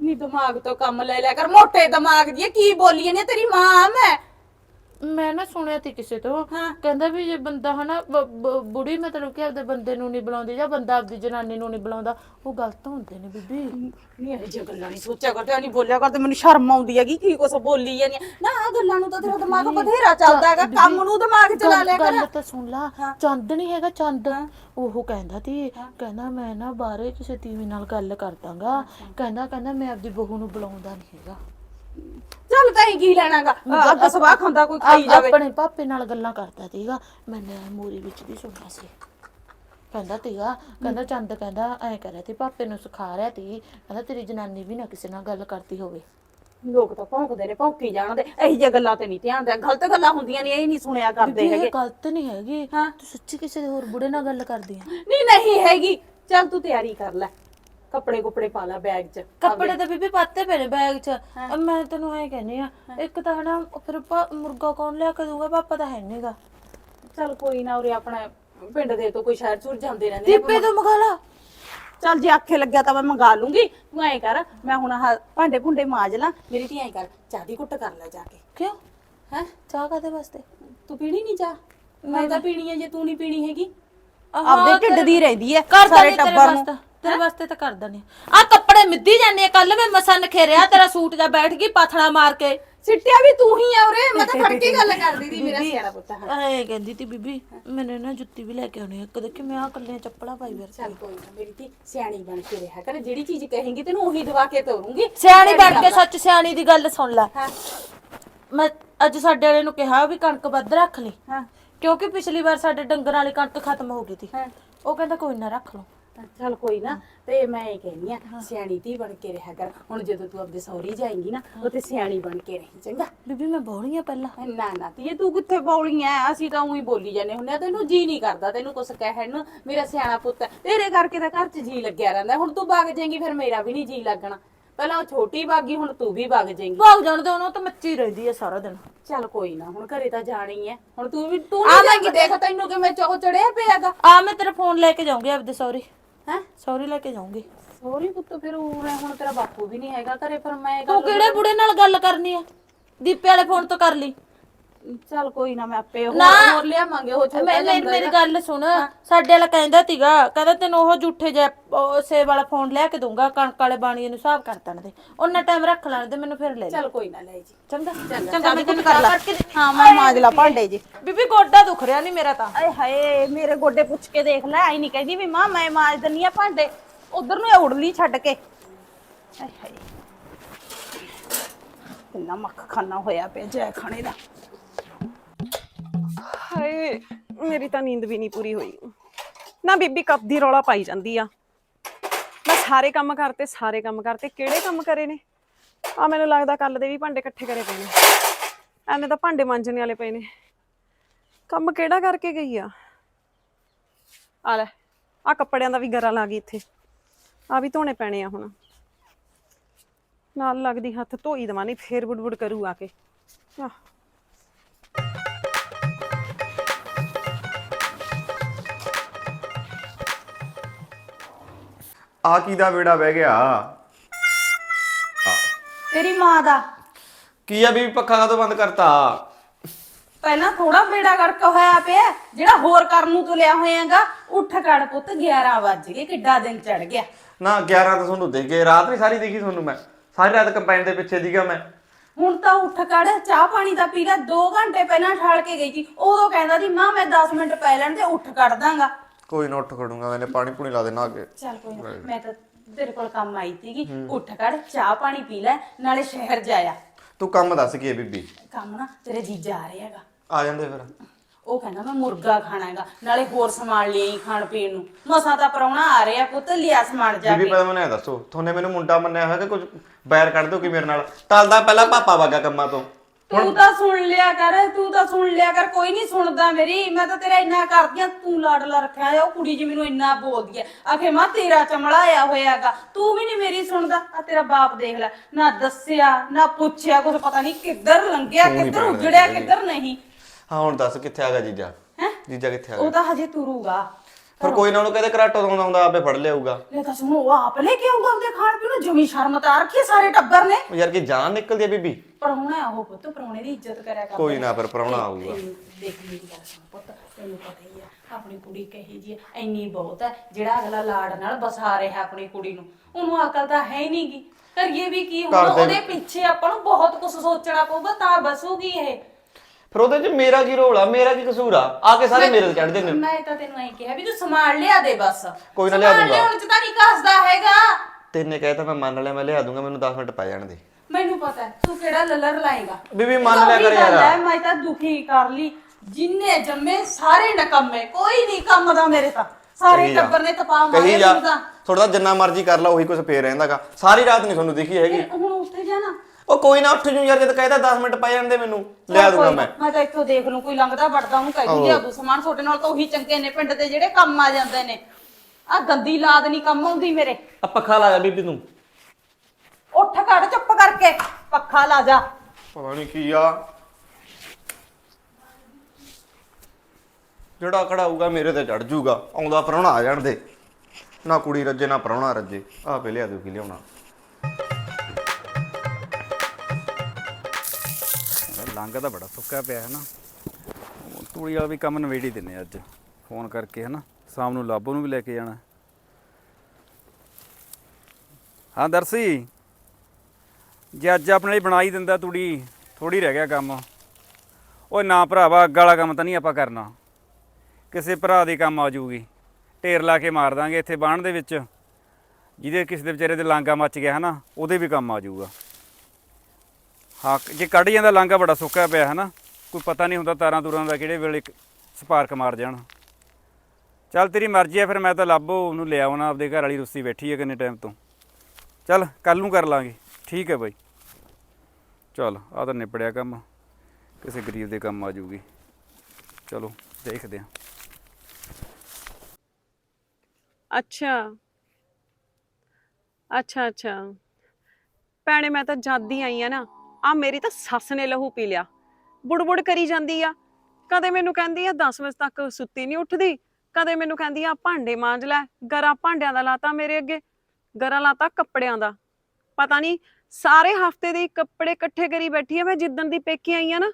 ਨੀ ਦਿਮਾਗ ਤੋਂ ਕੰਮ ਲੈ ਲਿਆ ਕਰ। ਮੋਟੇ ਦਿਮਾਗ ਦੀ ਕੀ ਬੋਲੀ ਨੇ ਤੇਰੀ ਮਾਂ ਮੈਂ? ਮੈਂ ਨਾ ਸੁਣਿਆ ਸੀ ਕਿਸੇ ਤੋਂ ਕਹਿੰਦਾ ਵੀ ਜੇ ਬੰਦਾ ਹਨਾ ਬ- ਬ- ਬੁੜੀ ਮਤਲਬ ਕਿ ਆਪਦੇ ਬੰਦੇ ਨੂੰ ਨਹੀਂ ਬੁਲਾਉਂਦੀ ਜਾਂ ਬੰਦਾ ਆਪਦੀ ਜਨਾਨੀ ਨੂੰ ਨਹੀਂ ਬੁਲਾਉਂਦਾ ਉਹ ਗਲਤ ਹੁੰਦੇ ਨੇ ਬੀਬੀ। ਨਹੀਂ ਇਹ ਜਿਹੀਆਂ ਗੱਲਾਂ ਨਹੀਂ ਸੋਚਿਆ ਕਰਦੇ ਨਹੀਂ ਬੋਲਿਆ ਕਰਦੇ ਮੈਨੂੰ ਸ਼ਰਮ ਆਉਂਦੀ ਹੈਗੀ ਕੀ ਕੁਛ ਬੋਲੀ ਜਾਂਦੀ ਆ। ਨਾ ਆ ਗੱਲਾਂ ਨੂੰ ਤਾਂ ਤੇਰਾ ਦਿਮਾਗ ਬਥੇਰਾ ਚੱਲਦਾ ਹੈਗਾ ਕੰਮ ਨੂੰ ਦਿਮਾਗ ਚਲਾ ਲਿਆ ਕਰ। ਗੱਲ ਤਾਂ ਸੁਣ ਲਾ ਚੰਦ ਨਹੀਂ ਹੈਗਾ ਚੰਦ। ਉਹ ਕਹਿੰਦਾ ਤੀ ਕਹਿੰਦਾ ਮੈਂ ਨਾ ਬਾਹਰੇ ਕਿਸੇ ਤੀਵੀਂ ਨਾਲ ਗੱਲ ਕਰਦਾਂਗਾ ਕਹਿੰਦਾ ਕਹਿੰਦਾ ਮੈਂ ਆਪਦੀ ਬਹੂ ਨੂੰ ਬੁਲਾਉਂਦਾ ਨਹੀਂ ਹੈਗਾ। ਚੱਲ ਤਾਂ ਹੀ ਕੀ ਲੈਣਾਗਾ? ਅੱਗ ਸਵਾਹ ਖਾਂਦਾ ਕੋਈ ਖਾਈ ਜਾਵੇ। ਆਪਣੇ ਪਾਪੇ ਨਾਲ ਗੱਲਾਂ ਕਰਦਾ ਤੀਗਾ। ਮੈਨੇ ਮੂਰੀ ਵਿੱਚ ਵੀ ਸੁਣਿਆ ਸੀ। ਕਹਿੰਦਾ ਤੀਗਾ ਕਹਿੰਦਾ ਚੰਦ ਕਹਿੰਦਾ ਐ ਕਰਿਆ ਤੀ ਪਾਪੇ ਨੂੰ ਸਿਖਾ ਰਿਹਾ ਤੀ। ਕਹਿੰਦਾ ਤੇਰੀ ਜਨਾਨੀ ਵੀ ਨਾ ਕਿਸੇ ਨਾਲ ਗੱਲ ਕਰਦੀ ਹੋਵੇ। ਲੋਕ ਤਾਂ ਭੌਂਕਦੇ ਨੇ ਭੌਂਕੀ ਜਾਣਦੇ। ਇਹੋ ਜਿਹੀਆਂ ਗੱਲਾਂ ਤੇ ਨਹੀਂ ਧਿਆਨ ਦਿਆ ਗਲਤ ਗੱਲਾਂ ਹੁੰਦੀਆਂ ਨੇ ਇਹ ਨਹੀਂ ਸੁਣਿਆ ਕਰਦੇ ਬੀਬੀ, ਹੈਗੇ। ਗਲਤ ਨਹੀਂ ਹੈਗੀ। ਹਾਂ। ਤੂੰ ਸੱਚੀ ਕਿਸੇ ਹੋਰ ਬੁੜੇ ਨਾਲ ਗੱਲ ਕਰਦੀ ਆ? ਨਹੀਂ ਨਹੀਂ ਹੈਗੀ। ਚੱਲ ਤੂੰ ਤਿਆਰੀ ਕਰ ਲੈ। ਕੱਪੜੇ ਕੁਪੜੇ ਪਾ ਲੈ ਬੈਗ 'ਚ ਕੱਪੜੇ ਤਾਂ ਬੀਬੀ ਪਾਤੇ ਪਏ ਨੇ ਬੈਗ 'ਚ। ਮੈਂ ਤੈਨੂੰ ਐ ਕਹਿੰਨੀ ਆ ਇੱਕ ਤਾਂ ਹਨਾ ਫਿਰ ਪਾ- ਮੁਰਗਾ ਕੌਣ ਲਿਆ ਕੇ ਦੂਗਾ ਪਾਪਾ ਤਾਂ ਹੈ ਨਹੀਂਗਾ ਚੱਲ ਕੋਈ ਨਾ ਉਰੇ ਆਪਣਾ ਪਿੰਡ ਦੇ ਤੋਂ ਕੋਈ ਸ਼ਹਿਰ ਚੁਰ ਜਾਂਦੇ ਰਹਿੰਦੇ ਨੇ। ਦੀਪੇ ਤੋਂ ਮੰਗਾ ਲਾ। ਚੱਲ ਜੇ ਆਖੇ ਲੱਗਿਆ ਤਾਂ ਮੈਂ ਮੰਗਾ ਲੂੰਗੀ। ਤੂੰ ਐਂ ਕਰ ਮੈਂ ਹੁਣ ਆਹ ਭਾਂਡੇ ਭੁੰਡੇ ਮਾਜ ਲਾਂ। ਮੇਰੀ ਧੀ ਐਂ ਕਰ ਚਾਹ ਦੀ ਘੁੱਟ ਕਰ ਲੈ ਜਾ ਕੇ। ਕਿਉਂ? ਹੈ? ਚਾਹ ਕਾਦੇ ਵਾਸਤੇ? ਤੂੰ ਪੀਣੀ ਨਹੀਂ ਚਾਹ? ਮੈਂ ਤਾਂ ਪੀਣੀ ਹੈ ਜੇ ਤੂੰ ਨਹੀਂ ਪੀਣੀ ਹੈਗੀ। ਆਪਦੇ ਢਿੱਡ ਦੀ ਰਹਿੰਦੀ ਹੈ ਕਰਦਾ ਸਾਰੇ ਤੇਰੇ ਟੱਬਰ ਨੂੰ। ਵਾਸਤੇ। ਤੇਰੇ ਵਾਸਤੇ ਤਾਂ ਕਰਦਾ ਨਹੀਂ ਆ ਕੱਪੜੇ ਮਿੱਦੀ ਜਾਂਦੇ ਕੱਲ ਮੈਂ ਮਸਾ ਨਖੇਰਿਆ ਤੇਰਾ ਸੂਟ ਦਾ ਬੈਠ ਗਈ ਪਾਥਣਾ ਮਾਰ ਕੇ। ਸਿੱਟਿਆ ਵੀ ਤੂੰ ਹੀ ਆ ਉਰੇ। ਮੈਂ ਤਾਂ ਫੜ ਕੇ ਗੱਲ ਕਰਦੀ ਸੀ ਮੇਰਾ ਸਿਆਣਾ ਪੁੱਤ ਹਾਂ। ਐ ਕਹਿੰਦੀ ਤੀ ਬੀਬੀ ਮੈਨੂੰ ਨਾ ਜੁੱਤੀ ਵੀ ਲੈ ਕੇ ਆਉਣੀ ਆ। ਕਦੇ ਕਿ ਮੈਂ ਆ ਕੱਲੀਆਂ ਚੱਪਲਾਂ ਪਾਈ ਫਿਰ ਚੱਲ ਕੋਈ ਨਾ ਮੇਰੀ ਧੀ ਸਿਆਣੀ ਬਣ ਕੇ ਰਿਹਾ ਕਰ। ਜਿਹੜੀ ਚੀਜ਼ ਕਹੇਂਗੀ ਤੈਨੂੰ ਉਹੀ ਦਵਾ ਕੇ ਤੋਰੂੰਗੀ। ਸਿਆਣੀ ਬਣ ਕੇ ਸੱਚ ਸਿਆਣੀ ਦੀ ਗੱਲ ਸੁਣ ਲੈ। ਹਾਂ। ਮੈਂ ਅੱਜ ਸਾਡੇ ਵਾਲੇ ਨੂੰ ਕਿਹਾ ਵੀ ਕਣਕ ਵੱਧ ਰੱਖ ਲਈ। ਹਾਂ। ਕਿਉਂਕਿ ਪਿਛਲੀ ਵਾਰ ਸਾਡੇ ਡੰਗਰਾਂ ਵਾਲੀ ਕਣਕ ਖਤਮ ਹੋ ਗਈ ਸੀ ਹਾਂ। ਉਹ ਕਹਿੰਦਾ ਕੋਈ ਨਾ ਰੱਖ ਲਓ ਚੱਲ ਕੋਈ ਨਾ ਤੇ ਮੈਂ ਇਹ ਕਹਿੰਦੀ ਆ ਸਿਆਣੀ ਧੀ ਬਣ ਕੇ ਰਿਹਾ ਕਰ। ਹੁਣ ਜਦੋਂ ਤੂੰ ਆਪਦੇ ਸਹੁਰੀ ਜਾਏਂਗੀ ਨਾ ਉੱਥੇ ਸਿਆਣੀ ਬਣ ਕੇ ਰਹੀ ਚੰਗਾ? ਬੀਬੀ ਮੈਂ ਬੋਲੀ ਆ ਪਹਿਲਾਂ। ਨਾ ਨਾ ਧੀਏ ਤੂੰ ਕਿੱਥੇ ਬੋਲੀ ਐ? ਅਸੀਂ ਤਾਂ ਉਹੀ ਬੋਲੀ ਜਾਂਦੇ ਹੁੰਦੇ ਆ ਤੈਨੂੰ ਜੀ ਨਹੀਂ ਕਰਦਾ ਤੈਨੂੰ ਕੁਛ ਕਹਿਣ ਨੂੰ। ਮੇਰਾ ਸਿਆਣਾ ਪੁੱਤ ਹੈ। ਤੇਰੇ ਕਰਕੇ ਤਾਂ ਘਰ 'ਚ ਜੀ ਲੱਗਿਆ ਰਹਿੰਦਾ ਹੁਣ ਤੂੰ ਵਗ ਜਾਏਂਗੀ ਫਿਰ ਮੇਰਾ ਵੀ ਨਹੀਂ ਜੀ ਲੱਗਣਾ। ਪਹਿਲਾਂ ਉਹ ਛੋਟੀ ਬਾਗੀ ਹੁਣ ਤੂੰ ਵੀ ਵਗ ਜਾਏਂਗੀ। ਭਾਗ ਜਾਣ ਦੇ ਉਹਨੂੰ ਤਾਂ ਮੱਚੀ ਰਹਿੰਦੀ ਹੈ ਸਾਰਾ ਦਿਨ। ਚੱਲ ਕੋਈ ਨਾ ਹੁਣ ਘਰੇ ਤਾਂ ਜਾਣੀ ਹੈ ਹੁਣ ਤੂੰ ਵੀ ਤੂੰ ਨਹੀਂ ਜਾਏਂਗੀ ਦੇਖ ਤੈਨੂੰ ਕਿਵੇਂ ਚੋ ਚੜਿਆ ਪਿਆਗਾ ਆ ਮੈਂ ਤੇਰਾ ਫੋਨ ਲੈ ਕੇ ਜਾਊਂਗੀ ਆਪਦੇ ਸੌਰੀ ਹੈ? ਸੌਰੀ ਲੈ ਕੇ ਜਾਊਂਗੀ। ਸੋਰੀ ਪੁੱਤ ਫਿਰ ਉਹ ਹੁਣ ਤੇਰਾ ਬਾਪੂ ਵੀ ਨਹੀਂ ਹੈਗਾ ਘਰੇ ਫਿਰ ਮੈਂ ਤੂੰ ਕਿਹੜੇ ਬੁੜੇ ਨਾਲ ਗੱਲ ਕਰਨੀ ਆ? ਦੀਪੇ ਵਾਲੇ ਫੋਨ ਤੋਂ ਕਰ ਲਈ। ਚੱਲ ਕੋਈ ਨਾ ਮੈਂ ਆਪੇ ਹੋਰ ਨਾ। ਹੋਰ ਲਿਆਵਾਂਗੇ ਉਹ ਮੈਂ ਮੇਰੀ ਮੇਰੀ ਗੱਲ ਸੁਣ ਸਾਡੇ ਵਾਲਾ ਕਹਿੰਦਾ ਤੀਗਾ ਕਹਿੰਦਾ ਤੈਨੂੰ ਉਹ ਝੂਠੇ ਜੇ ਸੇਬ ਵਾਲਾ ਫੋਨ ਲੈ ਕੇ ਦੂੰਗਾ ਕਣਕ ਵਾਲੇ ਬਾਣੀਏ ਨੂੰ ਹਿਸਾਬ ਕਰ ਤਣ ਦੇ। ਉਹਨਾਂ ਟਾਈਮ ਰੱਖ ਲੈਣ ਦੇ ਮੈਨੂੰ ਫਿਰ ਲੈ ਲੈ। ਚੱਲ ਕੋਈ ਨਾ ਲੈ ਜੀ। ਚੰਗਾ? ਚੰਗਾ। ਚੰਗਾ ਮੈਂ ਤੈਨੂੰ ਕਰ ਲਾ। ਹਾਂ ਮੈਂ ਮਾਜ ਲਾ ਭਾਂਡੇ ਜੀ। ਬੀਬੀ ਗੋਡਾ ਦੁਖ ਰਿਹਾ ਨਹੀਂ ਮੇਰਾ ਤਾਂ। ਆਏ ਹਾਏ ਮੇਰੇ ਗੋਡੇ ਪੁੱਛ ਕੇ ਦੇਖ ਲੈ ਆਈ ਨਹੀਂ ਕਹਿੰਦੀ ਵੀ ਮਾਂ ਮੈਂ ਮਾਜ ਦਿੰਨੀ ਆ ਭਾਂਡੇ। ਉਧਰ ਨੂੰ ਇਹ ਉੜ ਲਈ ਛੱਡ ਕੇ। ਆਏ ਹਾਏ। ਕਿੰਨਾ ਮੱਖ ਖਾਨਾ ਹੋਇਆ ਪਿਆ ਜੈ ਖਾਣੇ ਦਾ। ਹਾਏ, ਮੇਰੀ ਤਾਂ ਨੀਂਦ ਵੀ ਨਹੀਂ ਪੂਰੀ ਹੋਈ। ਨਾ ਬੀਬੀ ਕੱਪ ਦੀ ਰੌਲਾ ਪਾਈ ਜਾਂਦੀ ਆ। ਮੈਂ ਸਾਰੇ ਕੰਮ ਕਰਤੇ, ਸਾਰੇ ਕੰਮ ਕਰਤੇ, ਕਿਹੜੇ ਕੰਮ ਕਰੇ ਨੇ? ਆ ਮੈਨੂੰ ਲੱਗਦਾ ਕੱਲ ਦੇ ਵੀ ਭਾਂਡੇ ਇਕੱਠੇ ਕਰੇ ਪਏ ਨੇ। ਐਨੇ ਤਾਂ ਭਾਂਡੇ ਮਾਂਜਣੇ ਵਾਲੇ ਪਏ ਨੇ। ਕੰਮ ਕਿਹੜਾ ਕਰਕੇ ਗਈ ਆ? ਆ ਲੈ, ਆ ਕੱਪੜਿਆਂ ਦਾ ਵੀ ਗਰਾ ਲਾ ਗਈ ਇੱਥੇ। ਆ ਵੀ ਧੋਣੇ ਪੈਣੇ ਆ ਹੁਣ। ਨਾਲ ਲੱਗਦੀ ਹੱਥ ਧੋਈ ਦਵਾਂ, ਨਹੀਂ ਫੇਰ ਬੁੜਬੁੜ ਕਰੂ ਆ ਕੇ। ਆਹ। ਆ ਕੀ ਦਾ ਵੇੜਾ ਬਹਿ ਗਿਆ? ਤੇਰੀ ਮਾਂ ਦਾ। ਕੀ ਆ ਬੀਬੀ ਪੱਖਾ ਕਦੋਂ ਬੰਦ ਕਰਤਾ? ਪਹਿਲਾਂ ਥੋੜਾ ਬੇੜਾ ਗੜਕ ਹੋਇਆ ਪਿਆ ਜਿਹੜਾ ਹੋਰ ਕਰਨ ਨੂੰ ਤੁਲਿਆ ਹੋਇਆਗਾ ਉੱਠ ਕੜ ਪੁੱਤ 11 ਵੱਜ ਗਏ ਕਿੱਡਾ ਦਿਨ ਚੜ ਗਿਆ। ਨਾ 11 ਤਾਂ ਤੁਹਾਨੂੰ ਦੇ ਗਏ ਰਾਤ ਨਹੀਂ ਸਾਰੀ ਦੇਖੀ ਤੁਹਾਨੂੰ ਮੈਂ। ਸਾਰੀ ਰਾਤ ਕੰਪਾਈਨ ਦੇ ਪਿੱਛੇ ਦੀਗਾ ਮੈਂ। ਹੁਣ ਤਾਂ ਉੱਠ ਕੜ ਚਾਹ ਪਾਣੀ ਦਾ ਪੀ ਲੈ 2 ਘੰਟੇ ਪਹਿਲਾਂ ਠਾਲ ਕੇ ਗਈ ਸੀ ਉਦੋਂ ਕਹਿੰਦਾ ਸੀ ਮਾਂ ਮੈਂ 10 ਮਿੰਟ ਪੈ ਲੈਣ ਤੇ ਉੱਠ ਕੱਢ ਦਾਂਗਾ ਕੋਈ ਨਾ ਉੱਠ ਖੜੂੰਗਾ ਮੈਨੇ ਪਾਣੀ ਪੂਣੀ ਲਾ ਦੇਣਾ ਅੱਗੇ। ਚੱਲ ਕੋਈ ਨਾ ਮੈਂ ਤਾਂ ਤੇਰੇ ਕੋਲ ਕੰਮ ਆਈ ਸੀਗੀ। ਉੱਠ ਕੜ ਚਾਹ ਪਾਣੀ ਪੀ ਲੈ ਨਾਲੇ ਸ਼ਹਿਰ ਜਾਇਆ ਤੂੰ ਕੰਮ ਦੱਸ ਕੀ ਹੈ ਬੀਬੀ? ਕੰਮ ਨਾ ਤੇਰੇ ਜੀਜਾ ਆ ਰਿਹਾ ਹੈਗਾ। ਆ ਜਾਂਦੇ ਫਿਰ। ਉਹ ਕਹਿੰਦਾ ਮੈਂ ਮੁਰਗਾ ਖਾਣਾ ਹੈਗਾ ਨਾਲੇ ਹੋਰ ਸਮਾਨ ਲਈ ਖਾਣ ਪੀਣ ਨੂੰ। ਮਸਾਂ ਤਾਂ ਪਰੌਣਾ ਆ ਰਿਹਾ ਪੁੱਤ ਲਿਆ ਸਮਾਨ ਜਾ ਬੀਬੀ ਕੇ। ਪਹਿਲਾਂ ਮੈਨੂੰ ਇਹ ਦੱਸੋ ਤੁਹਾਨੇ ਮੈਨੂੰ ਮੁੰਡਾ ਮੰਨਿਆ ਹੋਇਆ ਕਿ ਕੁਝ ਬੈਰ ਕੱਢ ਦਿਓ ਕਿ ਮੇਰੇ ਨਾਲ? ਟਲਦਾ ਪਹਿਲਾਂ ਪਾਪਾ ਵਾਗਾ ਕੰਮਾਂ ਤੋਂ। ਤੂੰ ਤਾਂ ਸੁਣ ਲਿਆ ਕਰ ਤੂੰ ਤਾਂ ਸੁਣ ਲਿਆ ਕਰ ਕੋਈ ਨਹੀਂ ਸੁਣਦਾ ਮੇਰੀ। ਮੈਂ ਤਾਂ ਤੇਰਾ ਇੰਨਾ ਕਰਦੀ ਆ ਤੂੰ ਲਾਡਲਾ ਰੱਖਿਆ ਆ ਉਹ ਕੁੜੀ ਜੀ ਮੈਨੂੰ ਇੰਨਾ ਬੋਲਦੀ ਆ। ਆਖੇ ਮਾਂ ਤੇਰਾ ਚਮੜਾ ਆਇਆ ਹੋਇਆਗਾ ਤੂੰ ਵੀ ਨਹੀਂ ਮੇਰੀ ਸੁਣਦਾ। ਆ ਤੇਰਾ ਬਾਪ ਦੇਖ ਲੈ ਨਾ ਦੱਸਿਆ ਨਾ ਪੁੱਛਿਆ ਕੁਝ ਪਤਾ ਨਹੀਂ ਕਿੱਧਰ ਲੰਘਿਆ ਤੂੰ ਕਿੱਧਰ ਭੈਣ ਉਜੜਿਆ ਕਿੱਧਰ ਨਹੀਂ। ਹਾਂ ਹੁਣ ਦੱਸ ਕਿੱਥੇ ਆ ਗਿਆ ਜੀਜਾ? ਹੈਂ? ਜੀਜਾ ਕਿੱਥੇ ਆ ਉਹ ਤਾਂ ਹਜੇ ਤੁਰੂਗਾ। ਫਿਰ ਕੋਈ ਨਾ ਉਹਨੂੰ ਕਹਿੰਦੇ ਕਰਾਟੋ ਆਉਂਦਾ ਹੁੰਦਾ ਆਪੇ ਫੜ ਲਿਆਊਗਾ। ਲੈ ਤਾਂ ਸੁਣੋ ਉਹ ਆਪ ਲੈ ਕੇ ਆਊਗਾ ਉਹਦੇ ਖਾਣ ਪੀਣ ਨੂੰ ਜਮੀ ਸ਼ਰਮ ਤਾਂ ਰੱਖੀ ਸਾਰੇ ਟੱਬਰ ਨੇ। ਉਹ ਯਾਰ ਕੀ ਜਾਨ ਨਿਕਲਦੀ ਹੈ ਬੀਬੀ? ਪਰੌਣਾ ਆ ਉਹ ਪੁੱਤ ਪਰੌਣੇ ਦੀ ਇੱਜ਼ਤ ਕਰਿਆ ਕਰ ਕੋਈ ਨਾ ਫਿਰ ਪ੍ਰਾਹੁਣਾ ਆਊਗਾ। ਦੇਖ ਮੇਰੀ ਗੱਲ ਸੁਣ ਪੁੱਤ ਤੈਨੂੰ ਪਤਾ ਹੀ ਆ ਆਪਣੀ ਕੁੜੀ ਕਹੀ ਜੀ ਆ, ਇੰਨੀ ਬਹੁਤ ਹੈ ਜਿਹੜਾ ਅਗਲਾ ਲਾੜ ਨਾਲ ਬਸਾ ਰਿਹਾ ਆਪਣੀ ਕੁੜੀ ਨੂੰ ਉਹਨੂੰ ਅਕਲ ਤਾਂ ਹੈ ਹੀ ਨਹੀਂਗੀ ਕਰੀਏ ਵੀ ਕੀ ਹੁਣ ਉਹਦੇ ਪਿੱਛੇ ਆਪਾਂ ਨੂੰ ਬਹੁਤ ਕੁਝ ਸੋਚਣਾ ਪਊਗਾ ਤਾਂ ਬਸੂਗੀ ਇਹ। ਫਿਰ ਉਹਦੇ 'ਚ ਮੇਰਾ ਕੀ ਰੋਲ ਆ? ਮੇਰਾ ਕੀ ਕਸੂਰ ਆ? ਆ ਕੇ ਸਾਰੇ ਮੇਰੇ ਤੇ ਚੜਦੇ ਨੇ। ਮੈਂ ਤਾਂ ਤੈਨੂੰ ਐਂ ਕਿਹਾ ਵੀ ਤੂੰ ਸੰਭਾਲ ਲਿਆ ਦੇ ਬਸ। ਕੋਈ ਨਾ ਲਿਆ ਸੰਭਾਲ ਦੂੰਗਾ। ਚ ਤਾਂ ਨਹੀਂ ਕੱਸਦਾ ਹੈਗਾ। ਤੈਨੇ ਕਹਿਤਾ ਮੈਂ ਮੰਨ ਲਿਆ ਮੈਂ ਲਿਆ ਦੂੰਗਾ ਮੈਨੂੰ 10 ਮਿੰਟ ਪੈ ਜਾਣ ਦੇ ਮੈਨੂੰ ਪਤਾ ਹੈ, ਤੂੰ ਕਿਹੜਾ ਲੱਲਰ ਲਾਏਗਾ। ਬੀਬੀ ਮੰਨ ਲਿਆ ਕਰ ਉਹੀ ਗੱਲ ਯਾਰ। ਹੈ, ਮੈਂ ਤਾਂ ਦੁਖੀ ਕਰ ਲਈ। ਜਿੰਨੇ ਜੰਮੇ ਸਾਰੇ ਨਕੰਮੇ। ਕੋਈ ਨਹੀਂ ਕੰਮ ਦਾ ਮੇਰੇ ਤਾਂ। ਸਾਰੇ ਕਹੀ ਜਾ। ਟੱਬਰ ਨੇ ਤਪਾ ਕਹੀ ਮਾਰਿਆ ਜਾ। ਮੈਨੂੰ ਤਾਂ। ਥੋੜਾ ਜਿੰਨਾ ਮਰਜ਼ੀ ਕਰ ਲਾ ਉਹੀ ਕੁਝ ਫੇਰ ਰਹਿੰਦਾਗਾ। ਸਾਰੀ ਰਾਤ ਨਹੀਂ ਤੁਹਾਨੂੰ ਦਿਖੀ ਹੈਗੀ। ਫਿਰ ਹੁਣ ਉੱਥੇ ਜਾਣਾ। ਉਹ ਕੋਈ ਨਾ ਉੱਠ ਜੂ ਯਾਰ ਜਦ ਕਹਿਤਾ 10 ਮਿੰਟ ਪੈ ਜਾਣ ਦੇ ਮੈਨੂੰ ਲਿਆ ਦੂੰਗਾ ਮੈਂ। ਮੈਂ ਤਾਂ ਇੱਥੋਂ ਦੇਖ ਲੂੰ ਕੋਈ ਲੰਘਦਾ ਵੜਦਾ ਉਹਨੂੰ ਕਹਿ ਦੂੰ ਲਿਆ ਦੂ ਸਮਾਨ ਤੁਹਾਡੇ ਨਾਲ ਤਾਂ ਉਹੀ ਚੰਗੇ ਨੇ ਪਿੰਡ ਦੇ ਜਿਹੜੇ ਕੰਮ ਆ ਜਾਂਦੇ ਨੇ। ਆ ਗੰਦੀ ਲਾਦ ਨਹੀਂ ਕੰਮ ਆਉਂਦੀ ਮੇਰੇ। ਆ ਪੱਖਾ ਲਾ ਜਾ ਬੀਬੀ ਤੂੰ। ਉੱਠ ਘੜ ਚੁੱਪ ਕਰਕੇ ਪੱਖਾ ਲਾ ਜਾ। ਪਤਾ ਨਹੀਂ ਕੀ ਆ। ਜਿਹੜਾ ਖੜਾਊਗਾ ਮੇਰੇ ਤੇ ਚੜ ਜੂਗਾ ਆਉਂਦਾ ਪ੍ਰਾਹੁਣਾ ਆ ਜਾਣ ਦੇ। ਨਾ ਕੁੜੀ ਰੱਜੇ ਨਾ ਪ੍ਰਾਹੁਣਾ ਰੱਜੇ ਆ ਪੇ ਲਿਆ ਦੂ ਕੀ ਲਿਆਉਣਾ। ਲੰਘ ਤਾਂ ਬੜਾ ਸੁੱਕਾ ਪਿਆ ਹੈ ਨਾ। ਤੂੜੀ ਵਾਲਾ ਵੀ ਕੰਮ ਨਵੇੜੀ ਦਿੰਨੇ ਅੱਜ। ਫੋਨ ਕਰਕੇ ਹੈ ਨਾ, ਸ਼ਾਮ ਨੂੰ ਲਾਬੋ ਨੂੰ ਵੀ ਲੈ ਕੇ ਜਾਣਾ। ਹਾਂ, ਦਰਸੀ। ਜੇ ਅੱਜ ਆਪਣੇ ਲਈ ਬਣਾਈ ਦਿੰਦਾ ਤੂੜੀ ਥੋੜੀ ਰਹਿ ਗਿਆ ਕੰਮ। ਓਏ ਨਾ ਭਰਾਵਾ, ਅੱਗ ਵਾਲਾ ਕੰਮ ਤਾਂ ਨਹੀਂ ਆਪਾਂ ਕਰਨਾ। ਕਿਸੇ ਭਰਾ ਦੇ ਕੰਮ ਆ ਜੂਗੀ ਢੇਰ ਲਾ ਕੇ ਮਾਰ ਦਾਂਗੇ ਇੱਥੇ ਬਾਣ ਦੇ ਵਿੱਚ। ਜਿਹਦੇ, ਕਿਸੇ ਦੇ ਵਿਚਾਰੇ ਦੇ ਲਾਂਗਾ ਮੱਚ ਗਿਆ ਹੈ ਨਾ, ਉਹਦੇ ਵੀ ਕੰਮ ਆ ਜਾਊਗਾ। ਹਾਂ, ਜੇ ਕੱਢ ਜਾਂਦਾ ਲਾਂਗਾ ਬੜਾ ਸੁੱਕਾ ਪਿਆ ਹੈ ਨਾ ਕੋਈ ਪਤਾ ਨਹੀਂ ਹੁੰਦਾ ਤਾਰਾਂ ਤੂਰਾਂ ਦਾ ਕਿਹੜੇ ਵੇਲੇ ਸਪਾਰਕ ਮਾਰ ਜਾਣ। ਚੱਲ, ਤੇਰੀ ਮਰਜ਼ੀ ਹੈ ਫਿਰ ਮੈਂ ਤਾਂ ਲੱਭੋ ਉਹਨੂੰ ਲਿਆ ਆਉਣਾ ਆਪਦੇ ਘਰ ਵਾਲੀ ਰੁੱਸੀ ਬੈਠੀ ਹੈ ਕਿੰਨੇ ਟਾਈਮ ਤੋਂ। ਚੱਲ ਕੱਲ ਨੂੰ ਕਰ ਲਾਂਗੇ। ਠੀਕ ਹੈ ਬਾਈ। ਚੱਲ ਆ ਤਾਂ ਨਿਪੜਿਆ ਕੰਮ। ਕਿਸੇ ਗਰੀਬ ਦੇ ਕੰਮ ਆ ਜੂਗੀ ਚਲੋ, ਦੇਖਦੇ ਹਾਂ। ਅੱਛਾ। ਅੱਛਾ ਅੱਛਾ। ਭੈਣੇ, ਮੈਂ ਤਾਂ ਜਾਂਦੀ ਆਈ ਆ ਨਾ। ਆ ਮੇਰੀ ਤਾਂ ਸੱਸ ਨੇ ਲਹੂ ਪੀ ਲਿਆ। ਬੁੜਬੁੜ ਕਰੀ ਜਾਂਦੀ ਆ। ਕਦੇ ਮੈਨੂੰ ਕਹਿੰਦੀ ਆ 10 ਵਜੇ ਤੱਕ ਸੁੱਤੀ ਨਹੀਂ ਉੱਠਦੀ। ਕਦੇ ਮੈਨੂੰ ਕਹਿੰਦੀ ਆ, ਭਾਂਡੇ ਮਾਂਜ ਲੈ, ਗਰਾ ਭਾਂਡਿਆਂ ਦਾ ਲਾਤਾ ਮੇਰੇ ਅੱਗੇ। ਗਰਾ ਲਾਤਾ ਕੱਪੜਿਆਂ ਦਾ। ਪਤਾ ਨਹੀਂ, ਸਾਰੇ ਹਫ਼ਤੇ ਦੇ ਕੱਪੜੇ ਇਕੱਠੇ ਕਰੀ ਬੈਠੀ ਆ ਮੈਂ, ਜਿੱਦਣ ਦੀ ਪੇਕੇ ਆਈ ਆ ਨਾ,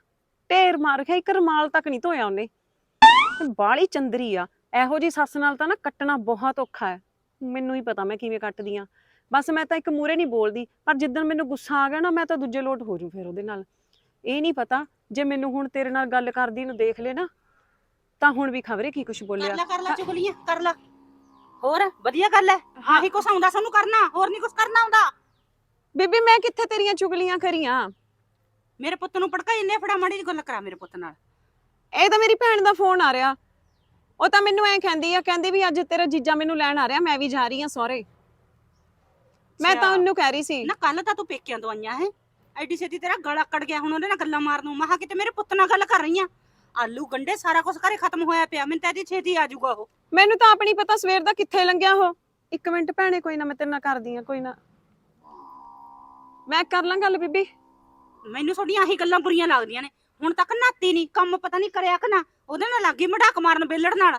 ਢੇਰ ਮਾਰ ਰੱਖਿਆ ਇੱਕ ਰਮਾਲ ਤੱਕ ਨਹੀਂ ਧੋਇਆ ਉਹਨੇ। ਬਾਲੀ ਚੰਦਰੀ ਆ। ਇਹੋ ਜੀ ਸੱਸ ਨਾਲ ਤਾਂ ਨਾ ਕੱਟਣਾ ਬਹੁਤ ਔਖਾ ਹੈ। ਮੈਨੂੰ ਹੀ ਪਤਾ ਮੈਂ ਕਿਵੇਂ ਕੱਟਦੀ ਆ। ਬਸ ਮੈਂ ਤਾਂ ਇੱਕ ਮੂਰੇ ਨਹੀਂ ਬੋਲਦੀ ਪਰ ਜਿੱਦਣ ਮੈਨੂੰ ਗੁੱਸਾ ਆ ਗਿਆ ਨਾ ਮੈਂ ਤਾਂ ਦੂਜੇ ਲੋਟ ਹੋ ਜੂ ਫਿਰ ਉਹਦੇ ਨਾਲ। ਇਹ ਨਹੀਂ ਪਤਾ ਜੇ ਮੈਨੂੰ ਹੁਣ ਤੇਰੇ ਨਾਲ ਗੱਲ ਕਰਦੀ ਨੂੰ ਦੇਖ ਲੈ ਨਾ ਤਾਂ ਹੁਣ ਵੀ ਖਬਰੇ ਕੀ ਕੁਝ ਕਰ ਬੋਲਿਆ ਲੈ ਕਰ ਲੈ ਚੁਗਲੀਆਂ ਕਰ ਲੈ। ਹੋਰ ਵਧੀਆ ਗੱਲ ਹੈ। ਆਹੀ ਕੁਛ ਆਉਂਦਾ ਸਾਨੂੰ ਕਰਨਾ ਹੋਰ ਨਹੀਂ ਕੁਛ ਕਰਨਾ ਆਉਂਦਾ। ਬੀਬੀ ਮੈਂ ਕਿੱਥੇ ਤੇਰੀਆਂ ਚੁਗਲੀਆਂ ਕਰੀਆਂ? ਮੇਰੇ ਪੁੱਤ ਨੂੰ ਪੜਕਾ ਇੰਨੇ ਫੜਾ ਮਾੜੀ ਜਿਹੀ ਗੱਲ ਕਰਾ ਮੇਰੇ ਪੁੱਤ ਨਾਲ। ਇਹ ਤਾਂ ਮੇਰੀ ਭੈਣ ਦਾ ਫੋਨ ਆ ਰਿਹਾ। ਉਹ ਤਾਂ ਮੈਨੂੰ ਐਂ ਕਹਿੰਦੀ ਆ ਕਹਿੰਦੀ ਵੀ ਅੱਜ ਤੇਰਾ ਜੀਜਾ ਮੈਨੂੰ ਲੈਣ ਆ ਰਿਹਾ ਮੈਂ ਵੀ ਜਾ ਰਹੀ ਆ ਸਹੁਰੇ। ਮੈਂ ਤਾਂ। ਉਹਨੂੰ ਕਹਿ ਰਹੀ ਸੀ। ਨਾ ਕੱਲ ਤਾਂ ਤੂੰ ਪੇਕਿਆਂ ਤੋਂ ਆਈਆਂ ਹੈ। ਐਡੀ ਛੇਤੀ ਤੇਰਾ ਗਲਾ ਕੱਢ ਗਿਆ ਹੁਣ ਉਹਦੇ ਨਾਲ ਗੱਲਾਂ ਮਾਰਨ। ਨੂੰ ਮਹਾ ਕਿਤੇ ਮੇਰੇ ਪੁੱਤ ਨਾਲ ਗੱਲ ਕਰ ਰਹੀਆਂ ਆਲੂ ਗੰਡੇ ਸਾਰਾ ਕੁਝ ਘਰੇ ਖਤਮ ਹੋਇਆ ਪਿਆ। ਮੈਨੂੰ ਤਾਂ ਇਹਦੀ ਛੇਤੀ ਆ ਜਾਊਗਾ ਉਹ। ਮੈਨੂੰ ਤਾਂ ਆਪਣੀ ਪਤਾ ਸਵੇਰ ਦਾ ਕਿੱਥੇ ਲੰਘਿਆ ਉਹ। ਇੱਕ ਮਿੰਟ ਭੈਣੇ ਕੋਈ ਨਾ ਮੈਂ ਤੇਰੇ ਨਾਲ ਕਰਦੀ ਆ ਕੋਈ ਨਾ। ਮੈਂ ਕਰ ਲਾਂ ਗੱਲ ਬੀਬੀ। ਮੈਨੂੰ ਤੁਹਾਡੀਆਂ ਆਹੀ ਗੱਲਾਂ ਬੁਰੀਆਂ ਲੱਗਦੀਆਂ ਨੇ। ਹੁਣ ਤੱਕ ਨਾਤੀ ਨਹੀਂ ਕੰਮ ਪਤਾ ਨਹੀਂ ਕਰਿਆ ਕਿ ਨਾ। ਉਹਦੇ ਨਾਲ ਲੱਗੀ ਮਢਾਕ ਮਾਰਨ ਬੇਲੜ ਨਾਲ।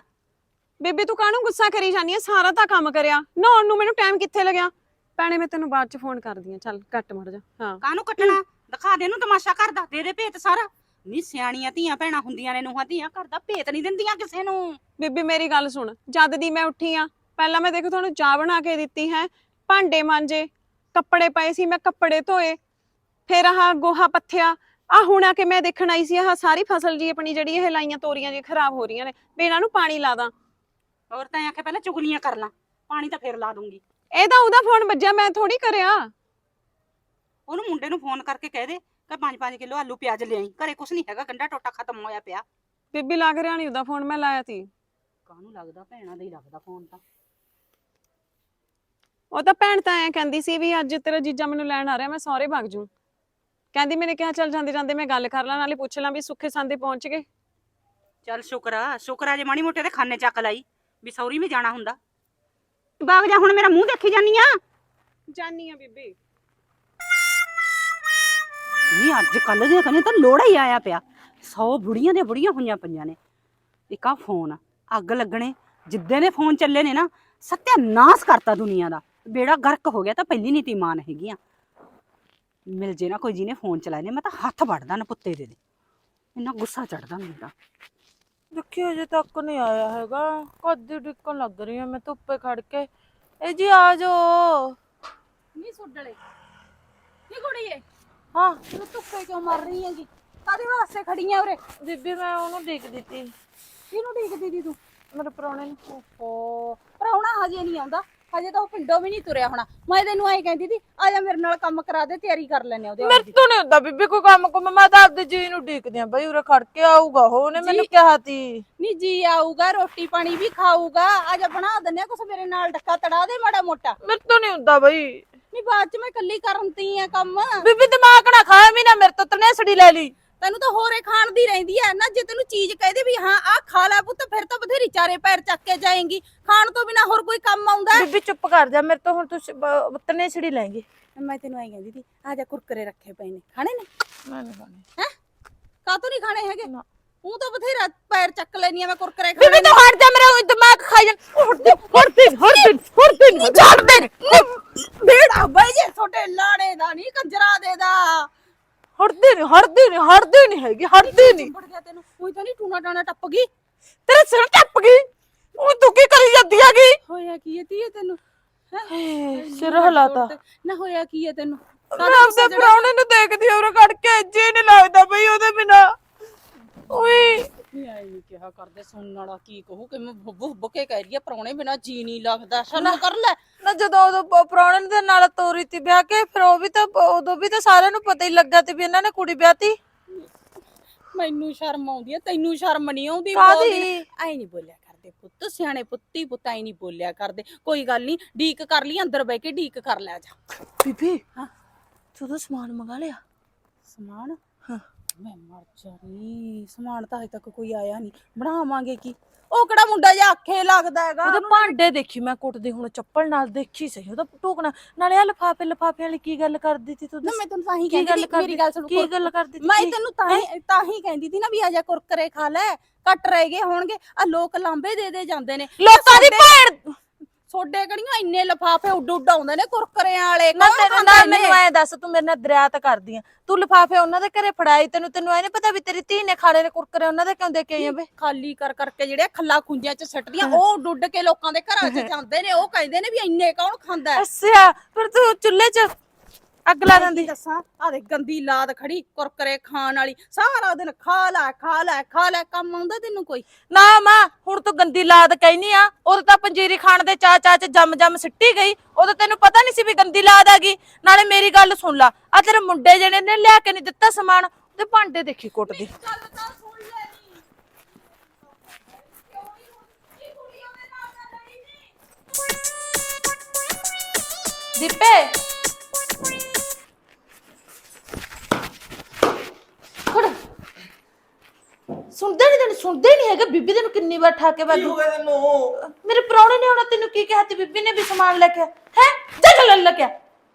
ਬੀਬੀ ਤੂੰ ਕਾਹਨੂੰ ਗੁੱਸਾ ਕਰੀ ਜਾਨੀ ਆ? ਸਾਰਾ ਤਾਂ ਕੰਮ ਕਰਿਆ। ਨਹਾਉਣ ਨੂੰ ਮੈਨੂੰ ਟਾਈਮ ਕਿੱਥੇ ਲੱਗਿਆ? ਭੈਣੇ ਮੈਂ ਤੈਨੂੰ ਬਾਅਦ ਚ ਫੋਨ ਕਰਦੀ ਆ ਚੱਲ ਕੱਟ ਮੜ ਜਾ। ਹਾਂ। ਕਾਹਨੂੰ ਕੱਟਣਾ? ਦਿਖਾ ਦੇ ਇਹਨੂੰ ਤਮਾਸ਼ਾ ਕਰਦਾ ਦੇ। ਦੇ ਭੇਤ ਸਾਰਾ। ਨਹੀਂ ਸਿਆਣੀਆਂ ਧੀਆਂ ਭੈਣਾਂ ਹੁੰਦੀਆਂ ਨੇ ਨੂੰਹਾਂ ਧੀਆਂ। ਕਰਦਾ ਭੇਤ ਨਹੀਂ ਦਿੰਦੀਆਂ ਕਿਸੇ ਨੂੰ। ਬੀਬੀ ਮੇਰੀ ਗੱਲ ਸੁਣ। ਜਦ ਦੀ ਮੈਂ ਉੱਠੀ ਆ ਪਹਿਲਾਂ ਮੈਂ ਦੇਖੋ ਤੁਹਾਨੂੰ ਚਾਹ ਬਣਾ ਕੇ ਦਿੱਤੀ ਹੈ। ਭਾਂਡੇ ਮਾਂਜੇ ਕੱਪੜੇ ਪਏ ਸੀ ਮੈਂ ਕੱਪੜੇ ਧੋਏ। ਫਿਰ ਆਹ ਗੋਹਾ ਪੱਥਿਆ। ਆ ਹੁਣ ਆ ਕੇ ਮੈਂ ਦੇਖਣ ਆਈ ਸੀ ਆਹ ਸਾਰੀ ਫਸਲ ਜੀ ਆਪਣੀ ਜਿਹੜੀ ਇਹ ਲਾਈਆਂ ਤੋਰੀਆਂ ਜੀ ਖਰਾਬ ਹੋ ਰਹੀਆਂ ਨੇ। ਵੀ ਇਹਨਾਂ ਨੂੰ ਪਾਣੀ ਲਾ ਦਾਂ। ਹੋਰ ਤਾਂ ਆਖੇ ਪਹਿਲਾਂ ਚੁਗਲੀਆਂ ਕਰ ਲਾਂ। ਪਾਣੀ ਤਾਂ ਫੇਰ ਲਾ ਦੂੰਗੀ। ਇਹ ਤਾਂ ਉਹਦਾ ਫੋਨ ਵੱਜਿਆ ਮੈਂ ਥੋੜੀ ਕਰਿਆ। ਉਹਨੂੰ ਮੁੰਡੇ ਨੂੰ ਫੋਨ ਕਰਕੇ ਕਹਿ ਦੇ ਕਿ 5-5 ਕਿਲੋ ਆਲੂ ਪਿਆਜ਼ ਲਿਆਈ ਘਰੇ ਕੁਛ ਨਹੀਂ ਹੈਗਾ ਗੰਡਾ ਟੋਟਾ ਖਤਮ ਹੋਇਆ ਪਿਆ। ਬੀਬੀ ਲੱਗ ਰਿਹਾ ਨਹੀਂ ਉਹਦਾ ਫੋਨ ਮੈਂ ਲਾਇਆ ਸੀ। ਕਾਹਨੂੰ ਲੱਗਦਾ ਭੈਣਾਂ ਦਾ ਹੀ ਲੱਗਦਾ ਫੋਨ ਤਾਂ। ਉਹ ਤਾਂ ਭੈਣ ਤਾਂ ਐ ਕਹਿੰਦੀ ਸੀ ਵੀ ਅੱਜ ਤੇਰਾ ਜੀਜਾ ਮੈਨੂੰ ਲੈਣ ਆ ਰਿਹਾ ਮੈਂ ਸਹੁਰੇ ਭੱਗ ਜੂ। ਕਹਿੰਦੀ ਮੈਨੇ ਕਿਹਾ ਚੱਲ ਜਾਂਦੇ ਜਾਂਦੇ ਮੈਂ ਗੱਲ ਕਰ ਲਾਂ ਨਾਲੇ ਪੁੱਛ ਲਾਂ ਵੀ ਸੁੱਖੇ ਸੰਦੇ ਪਹੁੰਚ ਗਏ। ਚੱਲ ਸ਼ੁਕਰ ਸ਼ੁਕਰ ਜੇ ਮਾੜੀ ਮੋਟੇ ਦੇ ਖਾਨੇ ਚੱਕ ਲਾਈ ਵੀ ਸੌਰੀ ਵੀ ਜਾਣਾ ਹੁੰਦਾ। ਬਾਗ ਜਾ ਹੁਣ ਮੇਰਾ ਮੂੰਹ ਦੇਖੀ ਜਾਨੀ ਆ। ਜਾਨੀ ਆ ਬੀਬੀ। ਨਹੀਂ ਅੱਜ ਕੱਲ ਦੇ ਕਹਿੰਦੇ ਤਾਂ ਲੋੜਾ ਹੀ ਆਇਆ ਪਿਆ। 100 ਬੁੜੀਆਂ ਦੇ ਬੁੜੀਆਂ ਹੋਈਆਂ ਪਈਆਂ ਨੇ। ਇੱਕ ਆ ਫੋਨ ਅੱਗ ਲੱਗਣੇ। ਜਿੱਦੇ ਨੇ ਫੋਨ ਚੱਲੇ ਨੇ ਨਾ ਸਤਿਆਨਾਸ਼ ਕਰਤਾ ਦੁਨੀਆ ਦਾ। ਬੇੜਾ ਗਰਕ ਹੋ ਗਿਆ ਤਾਂ ਪਹਿਲੀ ਨੀਤੀ ਮਾਨ ਹੈਗੀਆਂ ਮਿਲ ਜੇ ਨਾ ਕੋਈ ਜਿਹਨੇ ਫੋਨ ਚਲਾਏ ਨੇ ਮੈਂ ਤਾਂ ਹੱਥ ਵੜਦਾ ਨਾ ਪੁੱਤੇ ਦੇ। ਦੇ ਇੰਨਾ ਗੁੱਸਾ ਚੜਦਾ ਮੈਨੂੰ ਤਾਂ ਦੇਖੀ ਅਜੇ ਤੱਕ ਨਹੀਂ ਆਇਆ ਹੈਗਾ। ਕਦ ਡਿੱਕਣ ਲੱਗ ਰਹੀ ਹਾਂ ਮੈਂ ਧੁੱਪੇ ਖੜ ਕੇ। ਇਹ ਜੀ ਆ ਜਾਓ। ਨਹੀਂ ਸੁੱਡਲੇ ਕੀ ਕੁੜੀਏ ਹਾਂ। ਤੂੰ ਧੁੱਪੇ ਕਿਉਂ ਮਰ ਰਹੀ ਹੈਗੀ? ਕਾਦੇ ਵਾਸਤੇ ਖੜੀਆਂ ਉਰੇ? ਬੀਬੀ ਮੈਂ ਉਹਨੂੰ ਦੇਖ ਦਿੱਤੀ। ਕਿਹਨੂੰ ਡੀਕਦੀ ਦੀ ਤੂੰ? ਮੇਰੇ ਪ੍ਰਾਹੁਣੇ ਨੂੰ। ਓਹੋ। ਪ੍ਰਾਹੁਣਾ ਹਜੇ ਨਹੀਂ ਆਉਂਦਾ। ਹਜੇ ਤਾਂ ਉਹ ਪਿੰਡੋਂ ਵੀ ਨਹੀਂ ਤੁਰਿਆ ਹੋਣਾ। ਮੈਂ ਤੈਨੂੰ ਐਂ ਕਹਿੰਦੀ ਸੀ ਆ ਜਾ ਮੇਰੇ ਨਾਲ ਕੰਮ ਕਰਾ ਦੇ ਤਿਆਰੀ ਕਰ ਲੈਨੇ ਉਹਦੇ ਮੇਰੇ ਤੋਂ ਨਹੀਂ ਹੁੰਦਾ ਬੀਬੀ ਕੋਈ ਕੰਮ ਕੋ ਮੈਂ ਤਾਂ ਆਪਦੇ ਜੀ ਨੂੰ ਡੀਕਦੀ ਆ ਬਈ ਉਰੇ ਖੜ ਕੇ ਆਊਗਾ ਉਹ ਉਹਨੇ ਮੈਨੂੰ ਕਿਹਾ ਤੀ। ਨਹੀਂ ਜੀ ਆਊਗਾ ਰੋਟੀ ਪਾਣੀ ਵੀ ਖਾਊਗਾ ਆ ਜਾ ਬਣਾ ਦਿੰਨੇ ਕੁਛ ਮੇਰੇ ਨਾਲ ਡੱਕਾ ਤੜਾ ਦੇ ਮਾੜਾ ਮੋਟਾ। ਮੇਰੇ ਤੋਂ ਨਹੀਂ ਹੁੰਦਾ ਬਈ। ਨਹੀਂ ਬਾਅਦ ਚ ਮੈਂ ਇਕੱਲੀ ਕਰਨ ਤੀ ਆ ਕੰਮ। ਬੀਬੀ ਦਿਮਾਗ ਨਾ ਖਾਇਆ ਵੀ ਨਾ ਮੇਰੇ ਤੋਂ ਤਨੇਸੜੀ ਲੈ ਲਈ। ਤੈਨੂੰ ਤਾਂ ਹੋਰੇ ਖਾਣ ਦੀ ਰਹਿੰਦੀ ਐ ਨਾ ਜੇ ਤੈਨੂੰ ਚੀਜ਼ ਕਹਦੇ ਵੀ ਹਾਂ ਆ ਖਾ ਲੈ ਪੁੱਤ ਫਿਰ ਤਾਂ ਬਥੇਰੀ ਚਾਰੇ ਪੈਰ ਚੱਕ ਕੇ ਜਾਏਂਗੀ। ਖਾਣ ਤੋਂ ਬਿਨਾ ਹੋਰ ਕੋਈ ਕੰਮ ਆਉਂਦਾ? ਬੀਬੀ ਚੁੱਪ ਕਰ ਜਾ ਮੇਰੇ ਤੋਂ ਹੁਣ ਤੂੰ ਤਨੇਸੜੀ ਲੈਂਗੀ। ਮੈਂ ਤੈਨੂੰ ਐਂ ਕਹਿੰਦੀ ਸੀ ਆ ਜਾ ਕੁਰਕਰੇ ਰੱਖੇ ਪਏ ਨੇ। ਖਾਣੇ ਨੇ? ਮੈਂ ਨਹੀਂ ਖਾਣੀ। ਹੈ? ਕਾਤੋਂ ਨਹੀਂ ਖਾਣੇ ਹੈਗੇ? ਨਾ। ਉਹ ਤਾਂ ਬਥੇਰਾ ਪੈਰ ਚੱਕ ਲੈਣੀ ਆ ਮੈਂ ਕੁਰਕਰੇ ਬੀਬੀ ਖਾਣੇ ਤੂੰ ਹਟ ਜਾ ਮੇਰਾ ਦਿਮਾਗ ਖਾਈ ਜਾ ਹਟ ਦੇ ਹਟ ਦੇ ਹਟ ਦੇ ਹਟ ਦੇ ਨਹੀਂ ਛੱਡ ਦੇ ਬੇੜਾ ਬਾਈ ਜੇ ਛੋਟੇ ਲਾੜੇ ਦਾ ਨਹੀਂ ਕੰਜਰਾ ਦੇ ਦਾ। ਹਟਦੇ ਨਹੀਂ ਹਟਦੇ ਨਹੀਂ ਹਟਦੇ ਨਹੀਂ ਹੈਗੀ ਹਟਦੇ ਨਹੀਂ। ਫੜ ਗਿਆ ਤੈਨੂੰ ਕੋਈ ਤਾਂ ਨਹੀਂ ਟੂਣਾ ਟਾਣਾ ਟੱਪ ਗਈ। ਤੇਰੇ ਸਿਰ ਟੱਪ ਗਈ ਉਹ ਤੂੰ ਕੀ ਕਰੀ ਜਾਂਦੀ ਹੈਗੀ? ਹੋਇਆ ਕੀ ਹੈ ਧੀਏ ਤੈਨੂੰ? ਹੈਂ? ਸਿਰ ਹਲਾਤਾ। ਨਾ ਹੋਇਆ ਕੀ ਹੈ ਤੈਨੂੰ? ਮੈਂ ਆਪਦੇ ਪ੍ਰਾਹੁਣੇ ਨੂੰ ਦੇਖਦੀ ਔਰ ਖੜ ਕੇ ਜੀ ਨਹੀਂ ਲੱਗਦਾ ਬਈ ਉਹਦੇ ਬਿਨਾ। ਓਏ। ਨਹੀਂ ਆਈ ਨਹੀਂ ਕਿਹਾ ਕਰਦੇ ਸੁਣਨ ਵਾਲਾ ਕੀ ਕਹੂ? ਕਿ ਮੈਂ ਬੁੱਬੂ ਬੁੱਕੇ ਕਹਿ ਰਹੀ ਆ ਪਰੌਣੇ ਬਿਨਾ ਜੀ ਨਹੀਂ ਲੱਗਦਾ। ਸ਼ਰਮ ਕਰ ਲੈ। ਨਾ ਜਦੋਂ ਉਦੋਂ ਪ੍ਰਾਹੁਣੇ ਦੇ ਨਾਲ ਤੋਰੀ ਤੀ ਵਿਆਹ ਕੇ ਫਿਰ ਉਹ ਵੀ ਤਾਂ ਉਦੋਂ ਵੀ ਤਾਂ ਸਾਰਿਆਂ ਨੂੰ ਪਤਾ ਹੀ ਲੱਗਾ ਤੇ ਵੀ ਇਹਨਾਂ ਨੇ ਕੁੜੀ ਵਿਆਹਤੀ ਮੈਨੂੰ ਸ਼ਰਮ ਆਉਂਦੀ ਆ ਤੈਨੂੰ ਸ਼ਰਮ ਨਹੀਂ ਆਉਂਦੀ ਕਾਹਦੀ? ਐ ਨਹੀਂ ਬੋਲਿਆ ਕਰਦੇ ਪੁੱਤ ਸਿਆਣੇ ਪੁੱਤੀ ਪੁੱਤ ਐ ਨਹੀਂ ਬੋਲਿਆ ਕਰਦੇ। ਕੋਈ ਗੱਲ ਨਹੀਂ ਡੀਕ ਕਰ ਲਈ ਅੰਦਰ ਬਹਿ ਕੇ ਡੀਕ ਕਰ ਲਿਆ ਜਾ। ਬੀਬੀ ਹਾਂ। ਤੂੰ ਤਾਂ ਸਮਾਨ ਮੰਗਾ ਲਿਆ। ਸਮਾਨ। ਮੈਂ ਮਰ ਚਰੀ ਸਮਾਨ ਤਾਂ ਹਜੇ ਤੱਕ ਕੋਈ ਆਇਆ ਨਹੀਂ। ਬਣਾਵਾਂਗੇ ਕੀ? ਉਹ ਕਿਹੜਾ ਮੁੰਡਾ ਜਿਹਾ ਆਖੇ ਲੱਗਦਾ ਹੈਗਾ? ਉਹਦੇ ਭਾਂਡੇ ਦੇਖੀ ਮੈਂ ਕੁੱਟਦੀ ਹੁਣ ਚੱਪਲ ਨਾਲ ਦੇਖੀ ਸਹੀ ਉਹਦਾ ਟੋਕਣਾ ਨਾਲੇ ਆ ਲਫਾਫੇ ਲਫਾਫੇ ਵਾਲੀ ਕੀ ਗੱਲ ਕਰਦੀ ਸੀ ਤੂੰ ਨਾ ਦੱਸ? ਮੈਂ ਤੈਨੂੰ ਤਾਂ ਹੀ ਕਹਿੰਦੀ ਸੀ, ਮੇਰੀ ਗੱਲ ਸੁਣ ਕੀ ਗੱਲ ਕਰਦੀ ਸੀ? ਮੈਂ? ਤੈਨੂੰ ਤਾਂ ਹੀ ਤਾਂ ਹੀ ਕਹਿੰਦੀ ਸੀ ਨਾ ਵੀ ਆ ਜਾ ਕੁਰਕਰੇ ਖਾ ਲੈ। ਕੱਟ ਰਹਿ ਗਏ ਹੋਣਗੇ। ਆ ਲੋਕ ਲਾਂਬੇ ਦੇ ਦੇ ਜਾਂਦੇ ਨੇ। ਲੋਕਾਂ ਦੀ ਭੈਣ ਛੋਡੇ ਕਿਹੜੀਆਂ ਇੰਨੇ ਲਫਾਫੇ ਉੱਡ ਉੱਡ ਆਉਂਦੇ ਨੇ ਕੁਰਕਰਿਆਂ ਵਾਲੇ ਨਾ ਕੌਣ ਖਾਂਦਾ? ਮੈਨੂੰ ਐ ਦੱਸ ਤੂੰ ਮੇਰੇ ਨਾਲ ਦਰਿਆਤ ਕਰਦੀ ਆ ਤੂੰ ਲਫਾਫੇ ਉਹਨਾਂ ਦੇ ਘਰੇ ਫੜਾਈ ਤੈਨੂੰ ਤੈਨੂੰ ਐ ਨਹੀਂ ਪਤਾ ਵੀ ਤੇਰੀ ਧੀ ਨੇ ਖਾਣੇ ਨੇ ਕੁਰਕਰੇ ਉਹਨਾਂ ਦੇ ਕਿਉਂ ਦੇ ਕੇ ਆਈ ਆ ਬੇ ਖਾਲੀ ਕਰ ਕਰਕੇ ਜਿਹੜੇ ਖੱਲਾ ਖੁੰਝਿਆਂ ਚ ਸੱਟਦੀਆਂ ਉਹ ਉੱਡ ਉੱਡ ਕੇ ਲੋਕਾਂ ਦੇ ਘਰਾਂ 'ਚ ਜਾਂਦੇ ਨੇ ਉਹ ਕਹਿੰਦੇ ਨੇ ਵੀ ਇੰਨੇ ਕੌਣ ਖਾਂਦਾ ਹੈ? ਅੱਛਾ ਪਰ ਤੂੰ ਚੁੱਲ੍ਹੇ 'ਚ ਅੱਗ ਲਾ ਦਿੰਦੀ। ਦੱਸਾਂ? ਆ ਦੇ ਗੰਦੀ ਲਾਦ ਖੜੀ ਕੁਰਕਰੇ ਖਾਣ ਵਾਲੀ ਸਾਰਾ ਦਿਨ ਖਾ ਲੈ ਖਾ ਲੈ ਖਾ ਲੈ ਕੰਮ ਆਉਂਦਾ ਤੈਨੂੰ ਕੋਈ? ਨਾ ਮਾਂ ਹੁਣ ਤੂੰ ਗੰਦੀ ਲਾਦ ਕਹਿਨੀ ਆ ਉਦੋਂ ਤਾਂ ਪੰਜੀਰੀ ਖਾਣ ਦੇ ਚਾ ਚਾ ਚ ਜੰਮ ਜੰਮ ਸਿੱਟੀ ਗਈ ਉਦੋਂ ਤੈਨੂੰ ਪਤਾ ਨਹੀਂ ਸੀ ਵੀ ਗੰਦੀ ਲਾਦ ਆ ਗਈ। ਨਾਲੇ ਮੇਰੀ ਗੱਲ ਸੁਣ ਲਾ ਆ ਤੇਰੇ ਮੁੰਡੇ ਜਿਹੜੇ ਨੇ ਲਿਆ ਕੇ ਨਹੀਂ ਦਿੱਤਾ ਸਮਾਨ ਤੇ ਭਾਂਡੇ ਦੇਖੀ ਕੁੱਟਦੀ। ਦੇ ਦੀਪੇ ਖੜ ਸੁਣਦੇ ਨਹੀਂ ਹੈਗਾ। ਬੀਬੀ ਤੈਨੂੰ ਕਿੰਨੀ ਵਾਰ ਠਾ ਕੇ ਬਾਗੀ ਗਿਆ ਤੈਨੂੰ? ਮੇਰੇ ਪ੍ਰਾਹੁਣੇ ਨੇ ਹੁਣ ਤੈਨੂੰ ਕੀ ਕਿਹਾ ਤੇ ਬੀਬੀ ਨੇ ਵੀ ਸਮਾਨ ਲੈ ਕੇ ਹੈ? ਜਾ ਚੱਲ ਲੈ ਕੇ ਆ।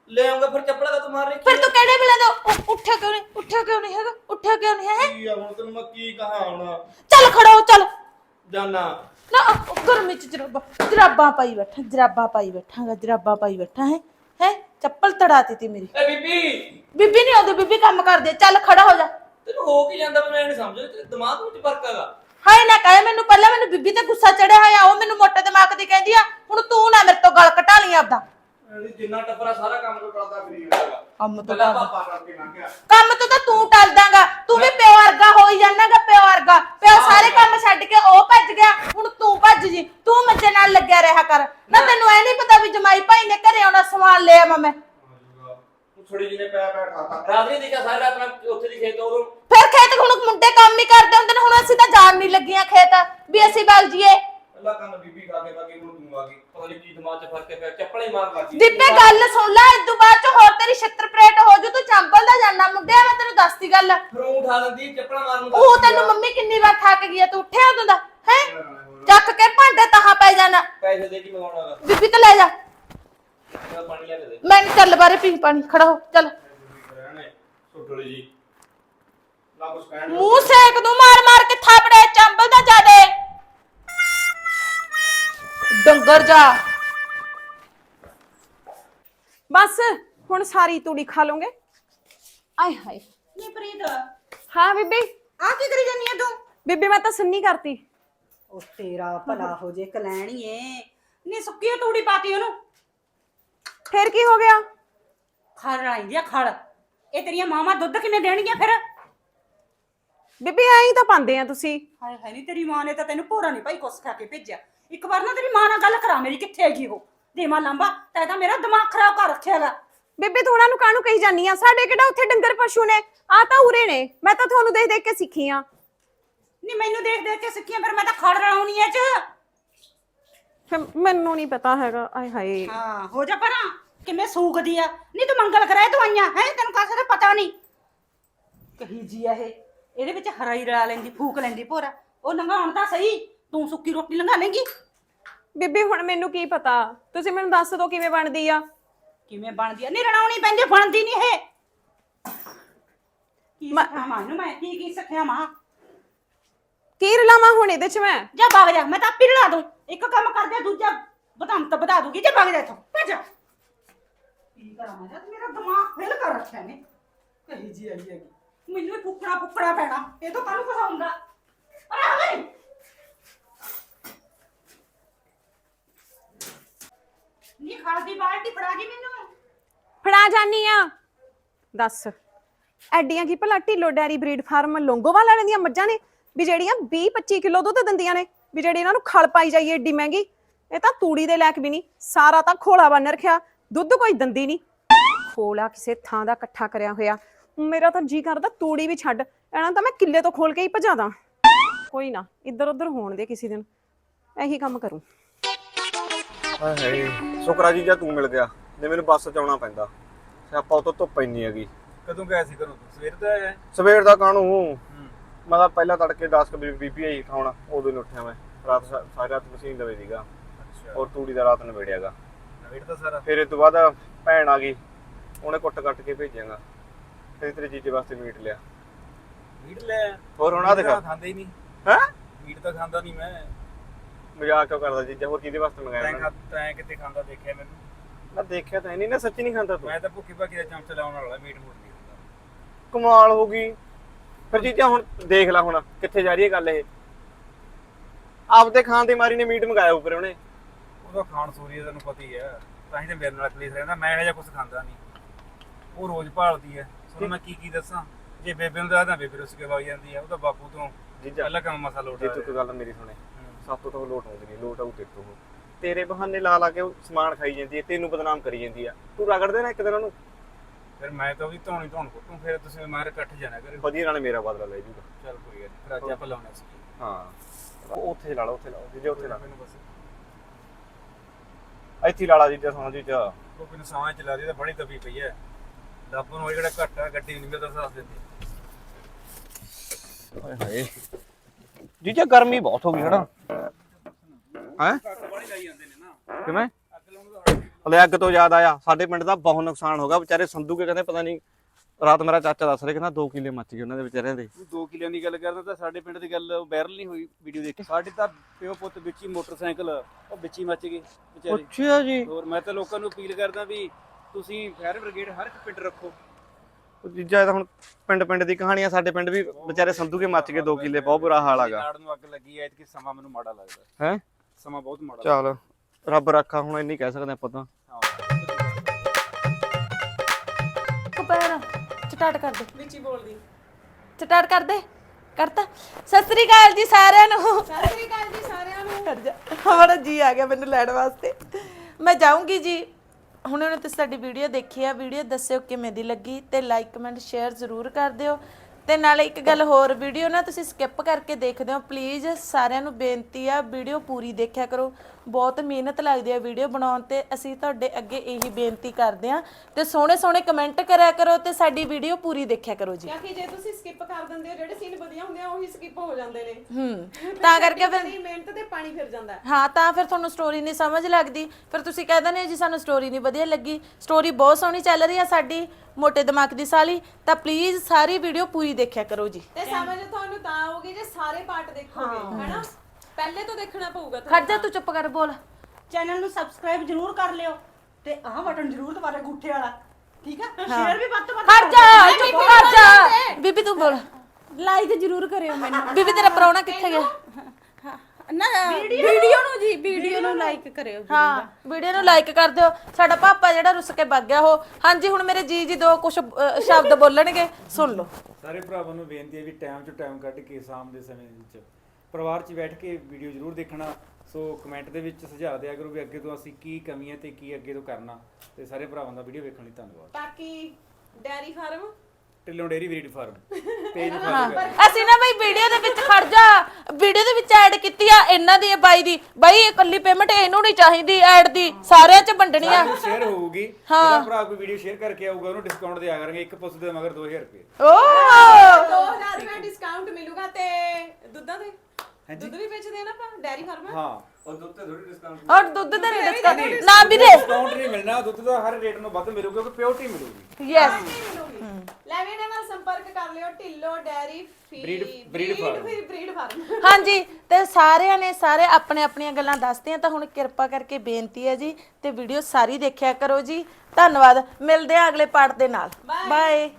ਲੈ ਆਉਂਗਾ ਫਿਰ ਚੱਪੜਾ ਦਾ ਤੂੰ ਮਾਰ ਫਿਰ ਤੂੰ ਕਿਹੜੇ ਵੇਲੇ ਦਾ ਉ- ਉੱਠਿਆ ਕਿਉਂ ਨਹੀਂ? ਉੱਠਿਆ ਕਿਉਂ ਨਹੀਂ ਹੈਗਾ? ਉੱਠਿਆ ਕਿਉਂ ਨਹੀਂ ਹੈ? ਕੀ ਆ ਹੁਣ ਤੈਨੂੰ ਮੈਂ ਕੀ ਕਹਾਂ ਹੁਣ? ਚੱਲ ਖੜਾ ਹੋ ਚੱਲ। ਜਾਨਾ। ਨਾ ਅ, ਗਰਮੀ ਚ ਜਰਾਬਾਂ ਜਰਾਬਾਂ ਪਾਈ ਬੈਠਾ ਜਰਾਬਾਂ ਪਾਈ ਬੈਠਾਗਾ ਜਰਾਬਾਂ ਪਾਈ ਬੈਠਾ ਹੈ? ਹੈ? ਚੱਪਲ ਤੜਾਤੀ ਤੀ ਮੇਰੀ। ਏ ਬੀਬੀ! ਬੀਬੀ ਨਹੀਂ ਆਉਂਦੀ ਬੀਬੀ ਕੰਮ ਕਰਦੀ ਹੈ। ਚੱਲ ਖੜਾ ਹੋ ਜਾ। ਤੈਨੂੰ ਹੋ ਕੀ ਜਾਂਦਾ ਮੈਂ ਨਹੀਂ ਸਮਝ ਤੇਰੇ ਦਿਮਾਗ ਵਿੱਚ ਫ਼ਰਕ ਹੈਗਾ। ਹਾਏ ਨਾ ਕਹੇ ਮੈਨੂੰ ਪਹਿਲਾਂ ਮੈਨੂੰ ਬੀਬੀ ਤੇ ਗੁੱਸਾ ਚੜਿਆ ਹੋਇਆ ਉਹ ਮੈਨੂੰ ਮੋਟੇ ਦਿਮਾਗ ਦੀ ਕਹਿੰਦੀ ਆ ਹੁਣ ਤੂੰ ਨਾ ਮੇਰੇ ਤੋਂ ਗਲ ਘਟਾ ਲਈ ਆਪਦਾ। ਇਹਦੀ ਜਿੰਨਾ ਟੱਪਰਾ ਸਾਰਾ ਕੰਮ ਤੋਂ ਕਰਦਾ ਫਰੀ ਹੋਏਗਾ ਕੰਮ ਤੋਂ ਪਹਿਲਾਂ ਕਰਦਾ। ਪਾਪਾ ਕਰਕੇ ਲੰਘ ਗਿਆ ਕੰਮ ਤੋਂ ਤਾਂ ਤੂੰ ਟਲਦਾਗਾ ਤੂੰ ਵੀ ਪਿਓ ਵਰਗਾ ਹੋਈ ਜਾਣਾਗਾ ਪਿਓ ਵਰਗਾ। ਪਿਓ ਸਾਰੇ ਕੰਮ ਛੱਡ ਕੇ ਉਹ ਭੱਜ ਗਿਆ ਹੁਣ ਤੂੰ ਭੱਜ ਜੀ ਤੂੰ ਮੱਜੇ ਨਾਲ ਲੱਗਿਆ ਰਿਹਾ ਕਰ। ਨਾ ਤੈਨੂੰ ਐ ਨਹੀਂ ਪਤਾ ਵੀ ਜਮਾਈ ਭਾਈ ਨੇ ਘਰੇ ਆਉਣਾ ਸਮਾਨ ਲੈ ਆਵਾਂ ਮੈਂ। ਥੋੜੀ ਜਿਹੀ ਨੇ ਪੈ ਪੈ ਖਾਤਾ। ਰਾਤ ਨਹੀਂ ਦੇਖਿਆ ਸਾਰੀ ਰਾਤ ਮੈਂ ਉੱਥੇ ਦੀ ਖੇਤ ਉਦੋਂ ਫਿਰ ਖੇਤ ਹੁਣ ਮੁੰਡੇ ਕੰਮ ਹੀ ਕਰਦੇ ਹੁੰਦੇ ਨੇ ਹੁਣ ਅਸੀਂ ਤਾਂ ਜਾਣ ਨਹੀਂ ਲੱਗੀਆਂ ਖੇਤ ਵੀ ਅਸੀਂ ਬਲ ਜੀਏ ਪਹਿਲਾਂ ਕੰਮ ਬੀਬੀ ਖਾ ਕੇ ਬਾਕੀ ਹੁਣ ਤੂੰ ਆ ਗਈ ਪਤਾ ਨਹੀਂ ਕੀ ਦਿਮਾਗ 'ਚ ਫ਼ਰਕ ਪਿਆ ਚੱਪਲ ਹੀ ਮਾਰ ਲੱਗੀ। ਦੀਪੇ ਗੱਲ ਸੁਣ ਲੈ ਇਦੋਂ ਬਾਅਦ ਚ ਹੋਰ ਤੇਰੀ ਛਿੱਤਰ ਪਲੇਟ ਹੋ ਜੂ ਤੂੰ ਚੰਬਲ ਦਾ ਜਾਨਾ ਮੁੰਡਿਆ ਮੈਂ ਤੈਨੂੰ ਦੱਸਦੀ ਗੱਲ। ਫਿਰ ਉਹ ਉਠਾ ਦਿੰਦੀ ਚੱਪਲਾਂ ਮਾਰਨ ਨੂੰ ਉਹ ਤੈਨੂੰ ਮੰਮੀ ਕਿੰਨੀ ਵਾਰ ਥੱਕ ਗਈ ਆ ਤੂੰ ਉੱਠਿਆ ਉਦੋਂ ਦਾ ਹੈ? ਚੱਕ ਕੇ ਭਾਂਡੇ ਤਹਾਂ ਪੈ ਜਾਣਾ। ਪੈਸੇ ਦੇ ਕੇ ਮੰਗਾਉਣਾਗਾ ਬੀਬੀ ਤੇ ਲੈ ਜਾ। ਮੈਂ ਪਾਣੀ ਲੈ ਕੇ ਦੇ। ਮੈਂ ਨੀ ਚੱਲ ਬਾਰੇ ਪੀ ਪਾਣੀ ਖੜਾ ਹੋ ਚੱਲ। ਰਹਿਣੇ ਛੋਟੜੀ ਜੀ। ਲਾ ਕੁਛ ਕਹਿਣ ਮੂੰਹ ਸੇਕ ਦੂੰ ਮਾਰ ਮਾਰ ਕੇ ਥਾਪੜੇ ਚੰਬਲ ਦਾ ਜਾਦੇ ਡੰਗਰ ਜਾ। ਬਸ ਹੁਣ ਸਾਰੀ ਤੂੜੀ ਖਾ ਲੋਗੇ ਆਏ ਹਾਏ। ਨੀ ਪ੍ਰੀਤ। ਹਾਂ ਬੀਬੀ। ਆ ਕੀ ਕਰੀ ਜਾਨੀ ਆ ਤੂੰ? ਬੀਬੀ ਮੈਂ ਤਾਂ ਸੰਨੀ ਕਰਤੀ। ਉਹ ਤੇਰਾ ਭਲਾ ਹੋ ਜੇ ਕਲੈਣੀਏ ਨੀ ਸੁੱਕੀ ਤੂੜੀ ਪਾਤੀ ਉਹਨੂੰ? ਫਿਰ ਕੀ ਹੋ ਗਿਆ? ਖੜ ਆਈਂਦੀ ਆ ਖੜ। ਇਹ ਤੇਰੀਆਂ ਮਾਵਾਂ ਦੁੱਧ ਕਿਵੇਂ ਦੇਣਗੀਆਂ ਫਿਰ? ਬੀਬੀ ਐਂ ਤਾਂ ਪਾਉਂਦੇ ਆ ਤੁਸੀਂ। ਹਾਏ ਹਾਏ ਨਹੀਂ ਤੇਰੀ ਮਾਂ ਨੇ ਤਾਂ ਤੈਨੂੰ ਭੋਰਾ ਨਹੀਂ ਭਾਈ ਕੁਛ ਖਾ ਕੇ ਭੇਜਿਆ। ਇੱਕ ਵਾਰ ਨਾ ਤੇਰੀ ਮਾਂ ਨਾਲ ਗੱਲ ਕਰਾ ਮੇਰੀ ਕਿੱਥੇ ਹੈਗੀ ਉਹ? ਦੇਮਾ ਲੰਬਾ ਤੈ ਤਾਂ ਮੇਰਾ ਦਿਮਾਗ ਖਰਾਬ ਕਰ ਰੱਖਿਆਗਾ ਬੀਬੀ ਤੂੰ ਉਹਨਾਂ ਨੂੰ ਕਾਹਨੂੰ ਕਹੀ ਜਾਨੀ ਆ? ਸਾਡੇ ਕਿਹੜਾ ਉੱਥੇ ਡੰਗਰ ਪਸ਼ੂ ਨੇ? ਆ ਤਾਂ ਉਰੇ ਨੇ। ਮੈਂ ਤਾਂ ਤੁਹਾਨੂੰ ਦੇਖ ਦੇਖ ਕੇ ਸਿੱਖੀ ਆ। ਨਹੀਂ ਮੈਨੂੰ ਦੇਖ ਦੇਖ ਕੇ ਸਿੱਖੀਆਂ ਫਿਰ ਮੈਂ ਤਾਂ ਖੜ ਰਹਾਉਣੀ ਐ ਚ। ਫਿਰ ਮੈਨੂੰ ਨਹੀਂ ਪਤਾ ਹੈਗਾ ਆਏ ਹਾਏ। ਹਾਂ ਹੋ ਜਾ ਪਰਾਂ। ਕਿਵੇਂ ਸੂਕਦੀ ਆ? ਨਹੀਂ ਤੂੰ ਮੰਗਲ ਕਰਾਏ ਦਵਾਈਆਂ ਹੈ? ਤੈਨੂੰ ਕਾਸੇ ਦਾ ਪਤਾ ਨਹੀਂ ਕਹੀ ਜੀ ਆ ਇਹ। ਇਹਦੇ ਵਿੱਚ ਹਰਾਈ ਰਲਾ ਲੈਂਦੀ ਫੂਕ ਲੈਂਦੀ ਭੋਰਾ। ਉਹ ਲੰਘਾਉਣ ਤਾਂ ਸਹੀ। ਤੂੰ ਸੁੱਕੀ ਰੋਟੀ ਲੰਘਾ ਲੇਂਗੀ? ਬੀਬੀ ਹੁਣ ਮੈਨੂੰ ਕੀ ਪਤਾ? ਤੁਸੀਂ ਮੈਨੂੰ ਦੱਸ ਦਿਓ ਕਿਵੇਂ ਬਣਦੀ ਆ? ਕਿਵੇਂ ਬਣਦੀ ਆ? ਨਹੀਂ ਰਣਾਉਣੀ ਪੈਂਦੀ ਬਣਦੀ ਨਹੀਂ ਇਹ। ਕੀ ਮੈਂ- ਸਿੱਖਿਆ ਮਾਂ ਨੂੰ ਮੈਂ ਕੀ ਕੀ ਸਿੱਖਿਆ ਮਾਂ ਕੀ ਰਲਾਵਾਂ ਹੁਣ ਇਹਦੇ ਚ ਮੈਂ? ਜਾ ਭੱਗ ਜਾ ਮੈਂ ਤਾਂ ਆਪੇ ਰਲਾ ਦੂੰ। ਇੱਕ ਕੰਮ ਕਰ ਦਿਆ ਦੂਜਾ ਬਤਾਮ ਤਾਂ ਬਤਾ ਦੂੰਗੀ ਜੇ ਭੱਗ ਜਾ ਇੱਥੋਂ ਭੱਜ ਜਾ। ਕੀ ਕਰਾਂ ਮੈਂ ਮੇਰਾ ਦਿਮਾਗ ਫੇਲ ਕਰ ਰੱਖਿਆ ਨੇ। ਕਹੀ ਜੀ ਆਈ ਹੈਗੀ। ਮੈਨੂੰ ਵੀ ਫੁੱਕਣਾ ਫੁੱਕਣਾ ਪੈਣਾ। ਇਹ ਤਾਂ ਕੱਲ ਫਸਾਉਂਦਾ ਅਰੇ ਆ ਗਈ। ਨੀ ਖਾਦੀ ਬਾਲਟੀ ਫੜਾ ਜੀ ਮੈਨੂੰ। ਫੜਾ ਜਾਨੀ ਆ। ਦੱਸ ਐਡੀਆਂ ਕੀ ਭਲਾ Dhillon dairy breed farm Longowal ਵਾਲਿਆਂ ਦੀਆਂ ਮੱਝਾਂ ਨੇ? ਵੀ ਜਿਹੜੀਆਂ 20 25 ਕਿਲੋ ਦੁੱਧ ਦਿੰਦੀਆਂ ਨੇ। ਵੀ ਜਿਹੜੀ ਇਹਨਾਂ ਨੂੰ ਖਲ ਪਾਈ ਜਾਈਏ ਏਡੀ ਮਹਿੰਗੀ ਇਹ ਤਾਂ ਤੂੜੀ ਦੇ ਲੈਕ ਵੀ ਨਹੀਂ ਸਾਰਾ ਤਾਂ ਖੋਲਾ ਬੰਨ ਰੱਖਿਆ ਦੁੱਧ ਕੋਈ ਦੰਦੀ ਨਹੀਂ। ਖੋਲਾ ਕਿਸੇ ਥਾਂ ਦਾ ਇਕੱਠਾ ਕਰਿਆ ਹੋਇਆ ਮੇਰਾ ਤਾਂ ਜੀ ਕਰਦਾ ਤੂੜੀ ਵੀ ਛੱਡ ਇਹਨਾਂ ਤਾਂ ਮੈਂ ਕਿੱਲੇ ਤੋਂ ਖੋਲ ਕੇ ਹੀ ਭਜਾਦਾ ਕੋਈ ਨਾ ਇੱਧਰ ਉੱਧਰ ਹੋਣ ਦੇ ਕਿਸੇ ਦਿਨ ਇਹੀ ਕੰਮ ਕਰੂੰ। ਹਾਏ ਸ਼ੁਕਰਾ ਜੀ ਜਾਂ ਤੂੰ ਮਿਲ ਗਿਆ ਨੇ ਮੈਨੂੰ ਬੱਸ ਚ ਆਉਣਾ ਪੈਂਦਾ। ਸਿਆਪਾ ਉਤੋਂ ਧੁੱਪ ਇੰਨੀ ਹੈਗੀ। ਕਦੋਂ ਗਿਆ ਸੀ ਘਰੋਂ ਤੂੰ? ਸਵੇਰ ਦਾ ਆਇਆ ਸਵੇਰ ਦਾ ਕਾਹਨੂੰ? ਮੈਂ ਤਾਂ ਪਹਿਲਾਂ ਤੜਕੇ 10 ਕਬੀ ਬੀਪੀਆਈ ਖਾਉਣਾ ਉਦੋਂ ਹੀ ਉੱਠਿਆ ਮੈਂ। ਰਾਤ ਸਾ- ਸਾਰੀ ਰਾਤ ਮਸ਼ੀਨ ਲਵੇ ਸੀਗਾ। ਔਰ ਤੂੜੀ ਦਾ ਰਾਤ ਨਵੇੜਿਆਗਾ ਵੇਟ ਤਾਂ ਸਾਰਾ। ਫਿਰ ਇਹ ਤੋਂ ਬਾਅਦ ਭੈਣ ਆ ਗਈ ਉਹਨੇ ਕੁੱਟ ਕੱਟ ਕੇ ਭੇਜਿਆਗਾ ਫਿਰ ਤੇਰੇ ਜੀਜੇ ਵਾਸਤੇ ਮੀਟ ਲਿਆ। ਮੀਟ ਲੈ। ਹੋਰ ਹੁਣ ਆ ਮੀਟ ਦਿਖਾ। ਖਾਂਦਾ ਹੀ ਨਹੀਂ। ਹੈ? ਮੀਟ ਤਾਂ ਖਾਂਦਾ ਨਹੀਂ ਮੈਂ। ਮਜ਼ਾਕ ਕਿਉਂ ਕਰਦਾ ਜੀਜਾ? ਹੋਰ ਕਿਹਦੇ ਵਾਸਤੇ ਮੰਗਾਇਆ ਤੈਂ ਮੈਂ ਖਾ ਤੈਂ ਕਿਤੇ ਖਾਂਦਾ ਦੇਖਿਆ ਮੈਨੂੰ? ਮੈਂ ਦੇਖਿਆ ਤਾਂ ਹੈ ਨਹੀਂ ਨਾ ਸੱਚੀ ਨਹੀਂ ਖਾਂਦਾ ਤੂੰ। ਮੈਂ ਤਾਂ ਭੁੱਖੀ ਭਾਕੀ ਦਾ ਚਮਚ ਲਾਉਣ ਵਾਲਾ ਮੀਟ ਮੂਟ ਨਹੀਂ ਹੁੰਦਾ ਕਮਾਲ ਹੋ ਗਈ। ਫਿਰ ਜੀਜਾ ਹੁਣ ਦੇਖ ਲੈ ਹੁਣ ਕਿੱਥੇ ਜਾ ਰਹੀ ਹੈ ਗੱਲ ਇਹ। ਆਪਦੇ ਖਾਣ ਦੀ ਮਾਰੀ ਨੇ ਮੀਟ ਮੰਗਾਇਆ ਉੱਪਰ ਉਹਨੇ। ਉਹਦਾ ਖਾਣ ਸੂਰੀ ਤੈਨੂੰ ਪਤਾ ਹੀ ਹੈ। ਤਾਂ ਹੀ ਤਾਂ ਮੇਰੇ ਨਾਲ ਕਲੇਸ਼ ਰਹਿੰਦਾ। ਮੈਂ ਇਹ ਜਿਹਾ ਕੁਝ ਖਾਂਦਾ ਨਹੀਂ। ਉਹ ਰੋਜ਼ ਭਾਲਦੀ ਹੈ। ਸੋ ਮੈਂ ਕੀ ਕੀ ਦੱਸਾਂ? ਜੇ ਬੇਬੇ ਨੂੰ ਦੱਸਦਾ ਬੇਬੇ ਰੁੱਸ ਕੇ ਵਗ ਜਾਂਦੀ ਹੈ। ਉਹਦਾ ਬਾਪੂ ਤੋਂ ਜੀਜਾ ਪਹਿਲਾਂ ਕੰਮ ਮਸਾ ਲੋਟ ਜੇ ਤੂੰ ਗੱਲ ਮੇਰੀ ਸੁਣੇ। ਸਾਤੋਂ ਤਾਂ ਲੋਟ ਆਉਂਦੀ ਨਹੀਂ ਲੋਟ ਆਉ ਉਹ। ਤੇਰੇ ਬਹਾਨੇ ਲਾ ਲਾ ਕੇ ਸਮਾਨ ਖਾਈ ਜਾਂਦੀ ਹੈ ਤੈਨੂੰ ਬਦਨਾਮ ਕਰੀ ਜਾਂਦੀ ਆ। ਤੂੰ ਰਗੜ ਦੇ ਨਾ ਇੱਕ ਦਿਨ ਉਹਨੂੰ। ਫਿਰ ਮੈਂ ਤਾਂ ਉਹਦੀ ਧੌਣੀ ਧੌਣ ਕੁੱਟੂ ਫਿਰ ਤੁਸੀਂ ਮਾਰੇ ਇਕੱਠ ਜਾਣਾ ਕਰੇ ਵਧੀਆ ਨਾਲ ਮੇਰਾ ਬਦਲਾ ਲੈ ਜੂਗਾ। ਚੱਲ ਕੋਈ ਗੱਲ ਨੀ, ਫਿਰ ਅੱਜ ਆਪਾਂ ਲਾਉਣਾ ਸੀ। ਹਾਂ। ਉਹ ਉੱਥੇ ਲਾ ਲਾ ਉੱਥੇ ਲਾ ਜੇ ਉੱਥੇ ਲਾ ਮੈਨੂੰ ਬਸ। ਇੱਥੇ ਲਾ ਲਾ ਜੀਜਾ ਸੋਨਾ ਜੀਜਾ ਉਹ ਮੈਨੂੰ ਸਾਹ ਚਲਾ ਰਹੀ ਤਾਂ ਬੜੀ ਤਪੀ ਪਈ ਹੈ ਲੱਭ ਨੂੰ ਉਹ ਜਿਹੜਾ ਘੱਟ ਆ ਗੱਡੀ ਨਹੀਂ ਮਿਲਦਾ ਸਾਥ ਦਿੰਦੀ ਹਾਏ ਹਾਏ। ਜੀਜਾ ਗਰਮੀ ਬਹੁਤ ਹੋ ਗਈ ਹਨਾ? ਹੈ? ਕਿਵੇਂ? ਹਲੇ ਅੱਗ ਤੋਂ ਯਾਦ ਆਇਆ। ਸਾਡੇ ਪਿੰਡ ਦਾ ਬਹੁਤ ਨੁਕਸਾਨ ਹੋ ਗਿਆ। ਵਿਚਾਰੇ ਸੰਧੂ ਕੇ ਕਹਿੰਦੇ ਪਤਾ ਨਹੀਂ ਰਾਤ ਮੇਰਾ ਚਾਚਾ ਦੱਸ ਰਿਹਾ ਕਹਿੰਦਾ 2 ਕਿੱਲੇ ਮੱਚ ਗਏ ਉਹਨਾਂ ਦੇ ਵਿਚਾਰਿਆਂ ਦੇ। ਤੂੰ 2 ਕਿਲਿਆਂ ਦੀ ਗੱਲ ਕਰਦਾ ਤਾਂ ਸਾਡੇ ਪਿੰਡ ਦੀ ਗੱਲ ਵਾਇਰਲ ਨਹੀਂ ਹੋਈ ਵੀਡੀਓ ਦੇਖ ਸਾਡੇ ਤਾਂ ਪਿਓ ਪੁੱਤ ਵਿੱਚ ਹੀ ਮੋਟਰਸਾਈਕਲ ਉਹ ਵਿੱਚ ਹੀ ਮੱਚ ਗਏ ਵਿਚਾਰੇ। ਅੱਛਾ ਜੀ। ਹੋਰ ਮੈਂ ਤਾਂ ਲੋਕਾਂ ਨੂੰ ਅਪੀਲ ਕਰਦਾ ਵੀ ਤੁਸੀਂ ਫਾਇਰ ਬ੍ਰਿਗੇਡ ਹਰ ਇੱਕ ਪਿੰਡ ਰੱਖੋ। ਉਹ ਜੀਜਾ ਤਾਂ ਹੁਣ ਪਿੰਡ ਪਿੰਡ ਦੀ ਕਹਾਣੀਆਂ ਸਾਡੇ ਪਿੰਡ ਵੀ ਵਿਚਾਰੇ ਸੰਧੂ ਕੇ ਮੱਚ ਗਏ 2 ਕਿੱਲੇ ਬਹੁਤ ਬੁਰਾ ਹਾਲ ਹੈਗਾ। ਨਾੜ ਨੂੰ ਅੱਗ ਲੱਗੀ ਐ ਕਿ ਸਮਾਂ ਮੈਨੂੰ ਮਾੜਾ ਲੱਗਦਾ। ਹੈ? ਸਮਾਂ ਬਹੁਤ ਮਾੜਾ ਚੱਲ। ਰੱਬ ਰੱਖਾ ਹੁਣ ਇੰਨੀ ਕਹਿ ਸਕਦੇ ਆਪਾਂ ਤਾਂ। ਕੁਪੈਰ ਸਟਾਰਟ ਕਰ ਦੇ। ਵਿੱਚ ਹੀ ਬੋਲਦੀ। ਸਟਾਰਟ ਕਰ ਦੇ। ਕਰਤਾ। ਸਤਿ ਸ੍ਰੀ ਅਕਾਲ ਜੀ ਸਾਰਿਆਂ ਨੂੰ। ਸਤਿ ਸ੍ਰੀ ਅਕਾਲ ਜੀ ਸਾਰਿਆਂ ਨੂੰ। ਕਰ ਜਾ। ਹਮਾਰਾ ਜੀ ਆ ਗਿਆ ਮੈਨੂੰ ਲੈਣ ਵਾਸਤੇ। ਮੈਂ ਜਾਊਂਗੀ ਜੀ। ਹੁਣ ਉਹਨੇ ਤੁਸੀਂ ਸਾਡੀ ਵੀਡੀਓ ਦੇਖੀ ਆ। ਵੀਡੀਓ ਦੱਸਿਓ ਕਿਵੇਂ ਦੀ ਲੱਗੀ ਤੇ ਲਾਈਕ ਕਮੈਂਟ ਸ਼ੇਅਰ ਜ਼ਰੂਰ ਕਰ ਦਿਓ। ਤੇ ਨਾਲੇ ਇੱਕ ਗੱਲ ਹੋਰ ਵੀਡੀਓ ਨਾ ਤੁਸੀਂ ਸਕਿਪ ਕਰਕੇ ਦੇਖਦੇ ਹੋ। ਪਲੀਜ਼ ਸਾਰਿਆਂ ਨੂੰ ਬੇਨਤੀ ਆ ਵੀਡੀਓ ਪੂਰੀ ਦੇਖਿਆ ਕਰੋ। ਬਹੁਤ ਮਿਹਨਤ ਲੱਗਦੀ ਆ ਵੀਡੀਓ ਬਣਾਉਣ ਤੇ। ਅਸੀਂ ਤੁਹਾਡੇ ਅੱਗੇ ਇਹੀ ਬੇਨਤੀ ਕਰਦੇ ਆ ਤੇ ਸੋਹਣੇ ਸੋਹਣੇ ਕਮੈਂਟ ਕਰਿਆ ਕਰੋ ਤੇ ਸਾਡੀ ਵੀਡੀਓ ਪੂਰੀ ਦੇਖਿਆ ਕਰੋ ਜੀ। ਕਿਉਂਕਿ ਜੇ ਤੁਸੀਂ ਸਕਿਪ ਕਰ ਦਿੰਦੇ ਹੋ ਜਿਹੜੇ ਸੀਨ ਵਧੀਆ ਹੁੰਦੇ ਆ ਉਹੀ ਸਕਿਪ ਹੋ ਜਾਂਦੇ ਨੇ। ਹੂੰ। ਤਾਂ ਕਰਕੇ ਫਿਰ ਨਹੀਂ ਮਿਹਨਤ ਤੇ ਪਾਣੀ ਫਿਰ ਜਾਂਦਾ। ਹੈ। ਹਾਂ ਤਾਂ ਫਿਰ ਤੁਹਾਨੂੰ ਸਟੋਰੀ ਨਹੀਂ ਸਮਝ ਲੱਗਦੀ। ਫਿਰ ਤੁਸੀਂ ਕਹਿ ਦਿੰਦੇ ਹੋ ਜੀ ਸਾਨੂੰ ਸਟੋਰੀ ਨਹੀਂ ਵਧੀਆ ਲੱਗੀ। ਸਟੋਰੀ ਬਹੁਤ ਸੋਹਣੀ ਚੱਲ ਰਹੀ ਆ ਸਾਡੀ ਮੋਟੇ ਦਿਮਾਗ ਦੀ ਸਾਲੀ। ਤਾਂ ਪਲੀਜ਼ ਸਾਰੀ ਵੀਡੀਓ ਪੂਰੀ ਦੇਖਿਆ ਕਰੋ ਜੀ। ਤੇ ਸਮਝ ਤੁਹਾਨੂੰ ਤਾਂ ਆਊਗੀ ਜੇ ਸਾਰੇ ਪਾਰਟ ਦੇਖੋਗੇ ਹੈਨਾ? ਪਹਿਲੇ ਤੋਂ ਦੇਖਣਾ ਪਊਗਾ ਖੜ ਜਾ ਤੂੰ। ਚੁੱਪ ਕਰ ਬੋਲ। ਚੈਨਲ ਨੂੰ ਸਬਸਕ੍ਰਾਈਬ ਜ਼ਰੂਰ ਕਰ ਲਿਓ। ਤੇ ਆਹ ਬਟਨ ਜ਼ਰੂਰ ਦਬਾ ਲਿਓ ਗੁੱਠੇ ਵਾਲਾ। ਠੀਕ ਆ? ਸ਼ੇਅਰ ਵੀ ਵੱਧ ਤੋਂ ਵੱਧ ਖੜ ਜਾ ਚੁੱਪ ਕਰ ਜਾ। ਬੀਬੀ ਤੂੰ ਬੋਲ। ਲਾਈਕ ਜ਼ਰੂਰ ਕਰਿਓ ਮੈਨੂੰ। ਬੀਬੀ ਤੇਰਾ ਪ੍ਰਾਹੁਣਾ ਕਿੱਥੇ ਗਿਆ? ਨਾ ਵੀਡੀਓ ਨੂੰ ਜੀ ਵੀਡੀਓ ਨੂੰ ਲਾਈਕ ਕਰਿਓ ਹਾਂ। ਵੀਡੀਓ ਨੂੰ ਲਾਈਕ ਕਰ ਦਿਓ। ਸਾਡਾ ਪਾਪਾ ਜਿਹੜਾ ਰੁੱਸ ਕੇ ਵਗ ਗਿਆ ਉਹ ਹਾਂਜੀ ਹੁਣ ਮੇਰੇ ਜੀ ਜੀ ਦੋ ਕੁਝ ਸ਼ਬਦ ਬੋਲਣਗੇ। ਸੁਣ ਲਓ। ਸਾਰੇ ਭਰਾਵਾਂ ਨੂੰ ਬੇਨਤੀ ਹੈ ਵੀ ਟਾਈਮ ਤੋਂ ਟਾਈਮ ਕੱਢ ਕੇ ਸ਼ਾਮ ਦੇ ਸਮੇਂ ਵਿੱਚ ਪਰਿਵਾਰ 'ਚ ਬੈਠ ਕੇ ਵੀਡੀਓ ਜ਼ਰੂਰ ਦੇਖਣਾ। ਸੋ ਕਮੈਂਟ ਦੇ ਵਿੱਚ ਸੁਝਾਅ ਦਿਆ ਕਰੋ ਵੀ ਅੱਗੇ ਤੋਂ ਅਸੀਂ ਕੀ ਕਮੀਆਂ ਤੇ ਕੀ ਅੱਗੇ ਤੋਂ ਕਰਨਾ। ਤੇ ਸਾਰੇ ਭਰਾਵਾਂ ਦਾ ਵੀਡੀਓ ਵੇਖਣ ਲਈ ਧੰਨਵਾਦ। ਬਾਕੀ ਡੈਰੀ ਫਾਰਮ ਢਿੱਲੋਂ ਡੇਰੀ ਵੀਡ ਫਾਰਮ ਪੇਜ ਨੂੰ ਫੋਲੋ ਕਰੋ ਅਸੀਂ ਨਾ ਬਈ ਵੀਡੀਓ ਦੇ ਵਿੱਚ ਖੜ ਜਾ। ਵੀਡੀਓ ਦੇ ਵਿੱਚ ਐਡ ਕੀਤੀ ਆ ਇਹਨਾਂ ਦੀ ਬਾਈ ਦੀ। ਬਾਈ ਇਹ ਇਕੱਲੀ ਪੇਮੈਂਟ ਇਹਨੂੰ ਨਹੀਂ ਚਾਹੀਦੀ ਐਡ ਦੀ। ਸਾਰਿਆਂ 'ਚ ਵੰਡਣੀ ਆ। ਸ਼ੇਅਰ ਹੋਊਗੀ। ਜਿਹੜਾ ਭਰਾ ਕੋਈ ਵੀਡੀਓ ਸ਼ੇਅਰ ਕਰਕੇ ਆਊਗਾ ਉਹਨੂੰ ਡਿਸਕਾਊਂਟ ਦਿਆ ਕਰਾਂਗੇ। ਇੱਕ ਪੁੱਛ ਦੇ ਮਗਰ 2000 ਰੁਪਏ। ਓ! 2000 ਰੁਪਏ ਡਿਸਕਾਊਂਟ ਮਿਲੂਗਾ ਤੇ ਦੁੱਧਾਂ ਦੇ? ਦੁੱਧ ਵੀ ਵੇਚਦੇ ਆ ਨਾ ਆਪਾਂ ਡੈਰੀ ਫਾਰਮ? ਹਾਂ। ਉਹ ਦੁੱਧ ਤੇ ਥੋੜੀ ਡਿਸਕਾਊਂਟ ਔਰ ਦੁੱਧ ਦੇ ਨਹੀਂ ਡਿਸਕਾਊਂਟ ਨਾ ਵੀਰੇ। ਡਿਸਕਾਊਂਟ ਨਹੀਂ ਮਿਲਣਾ ਦੁੱਧ ਦਾ ਹਰ ਰੇਟ ਨੂੰ ਵੱਧ ਮਿਲੂਗਾ ਕਿਉਂਕਿ ਪਿਓਰਟੀ ਮਿਲੂਗੀ। ਯੈਸ ਲੈ ਵੀ ਇਹਨਾਂ ਨਾਲ ਸੰਪਰਕ ਕਰ ਲਿਓ ਢਿੱਲੋ ਡੈਰੀ ਫੀ Breed- breed farm। Breed farm. ਹਾਂਜੀ ਤੇ ਸਾਰਿਆਂ ਨੇ ਸਾਰੇ ਆਪਣੇ ਆਪਣੀਆਂ ਗੱਲਾਂ ਦੱਸਦੇ ਆ ਤਾਂ ਹੁਣ ਕਿਰਪਾ ਕਰਕੇ ਬੇਨਤੀ ਹੈ ਜੀ ਤੇ ਵੀਡੀਓ ਸਾਰੀ ਦੇਖਿਆ ਕਰੋ ਜੀ। ਧੰਨਵਾਦ। ਮਿਲਦੇ ਆ ਅਗਲੇ ਪਾਰਟ ਦੇ ਨਾਲ। ਬਾਏ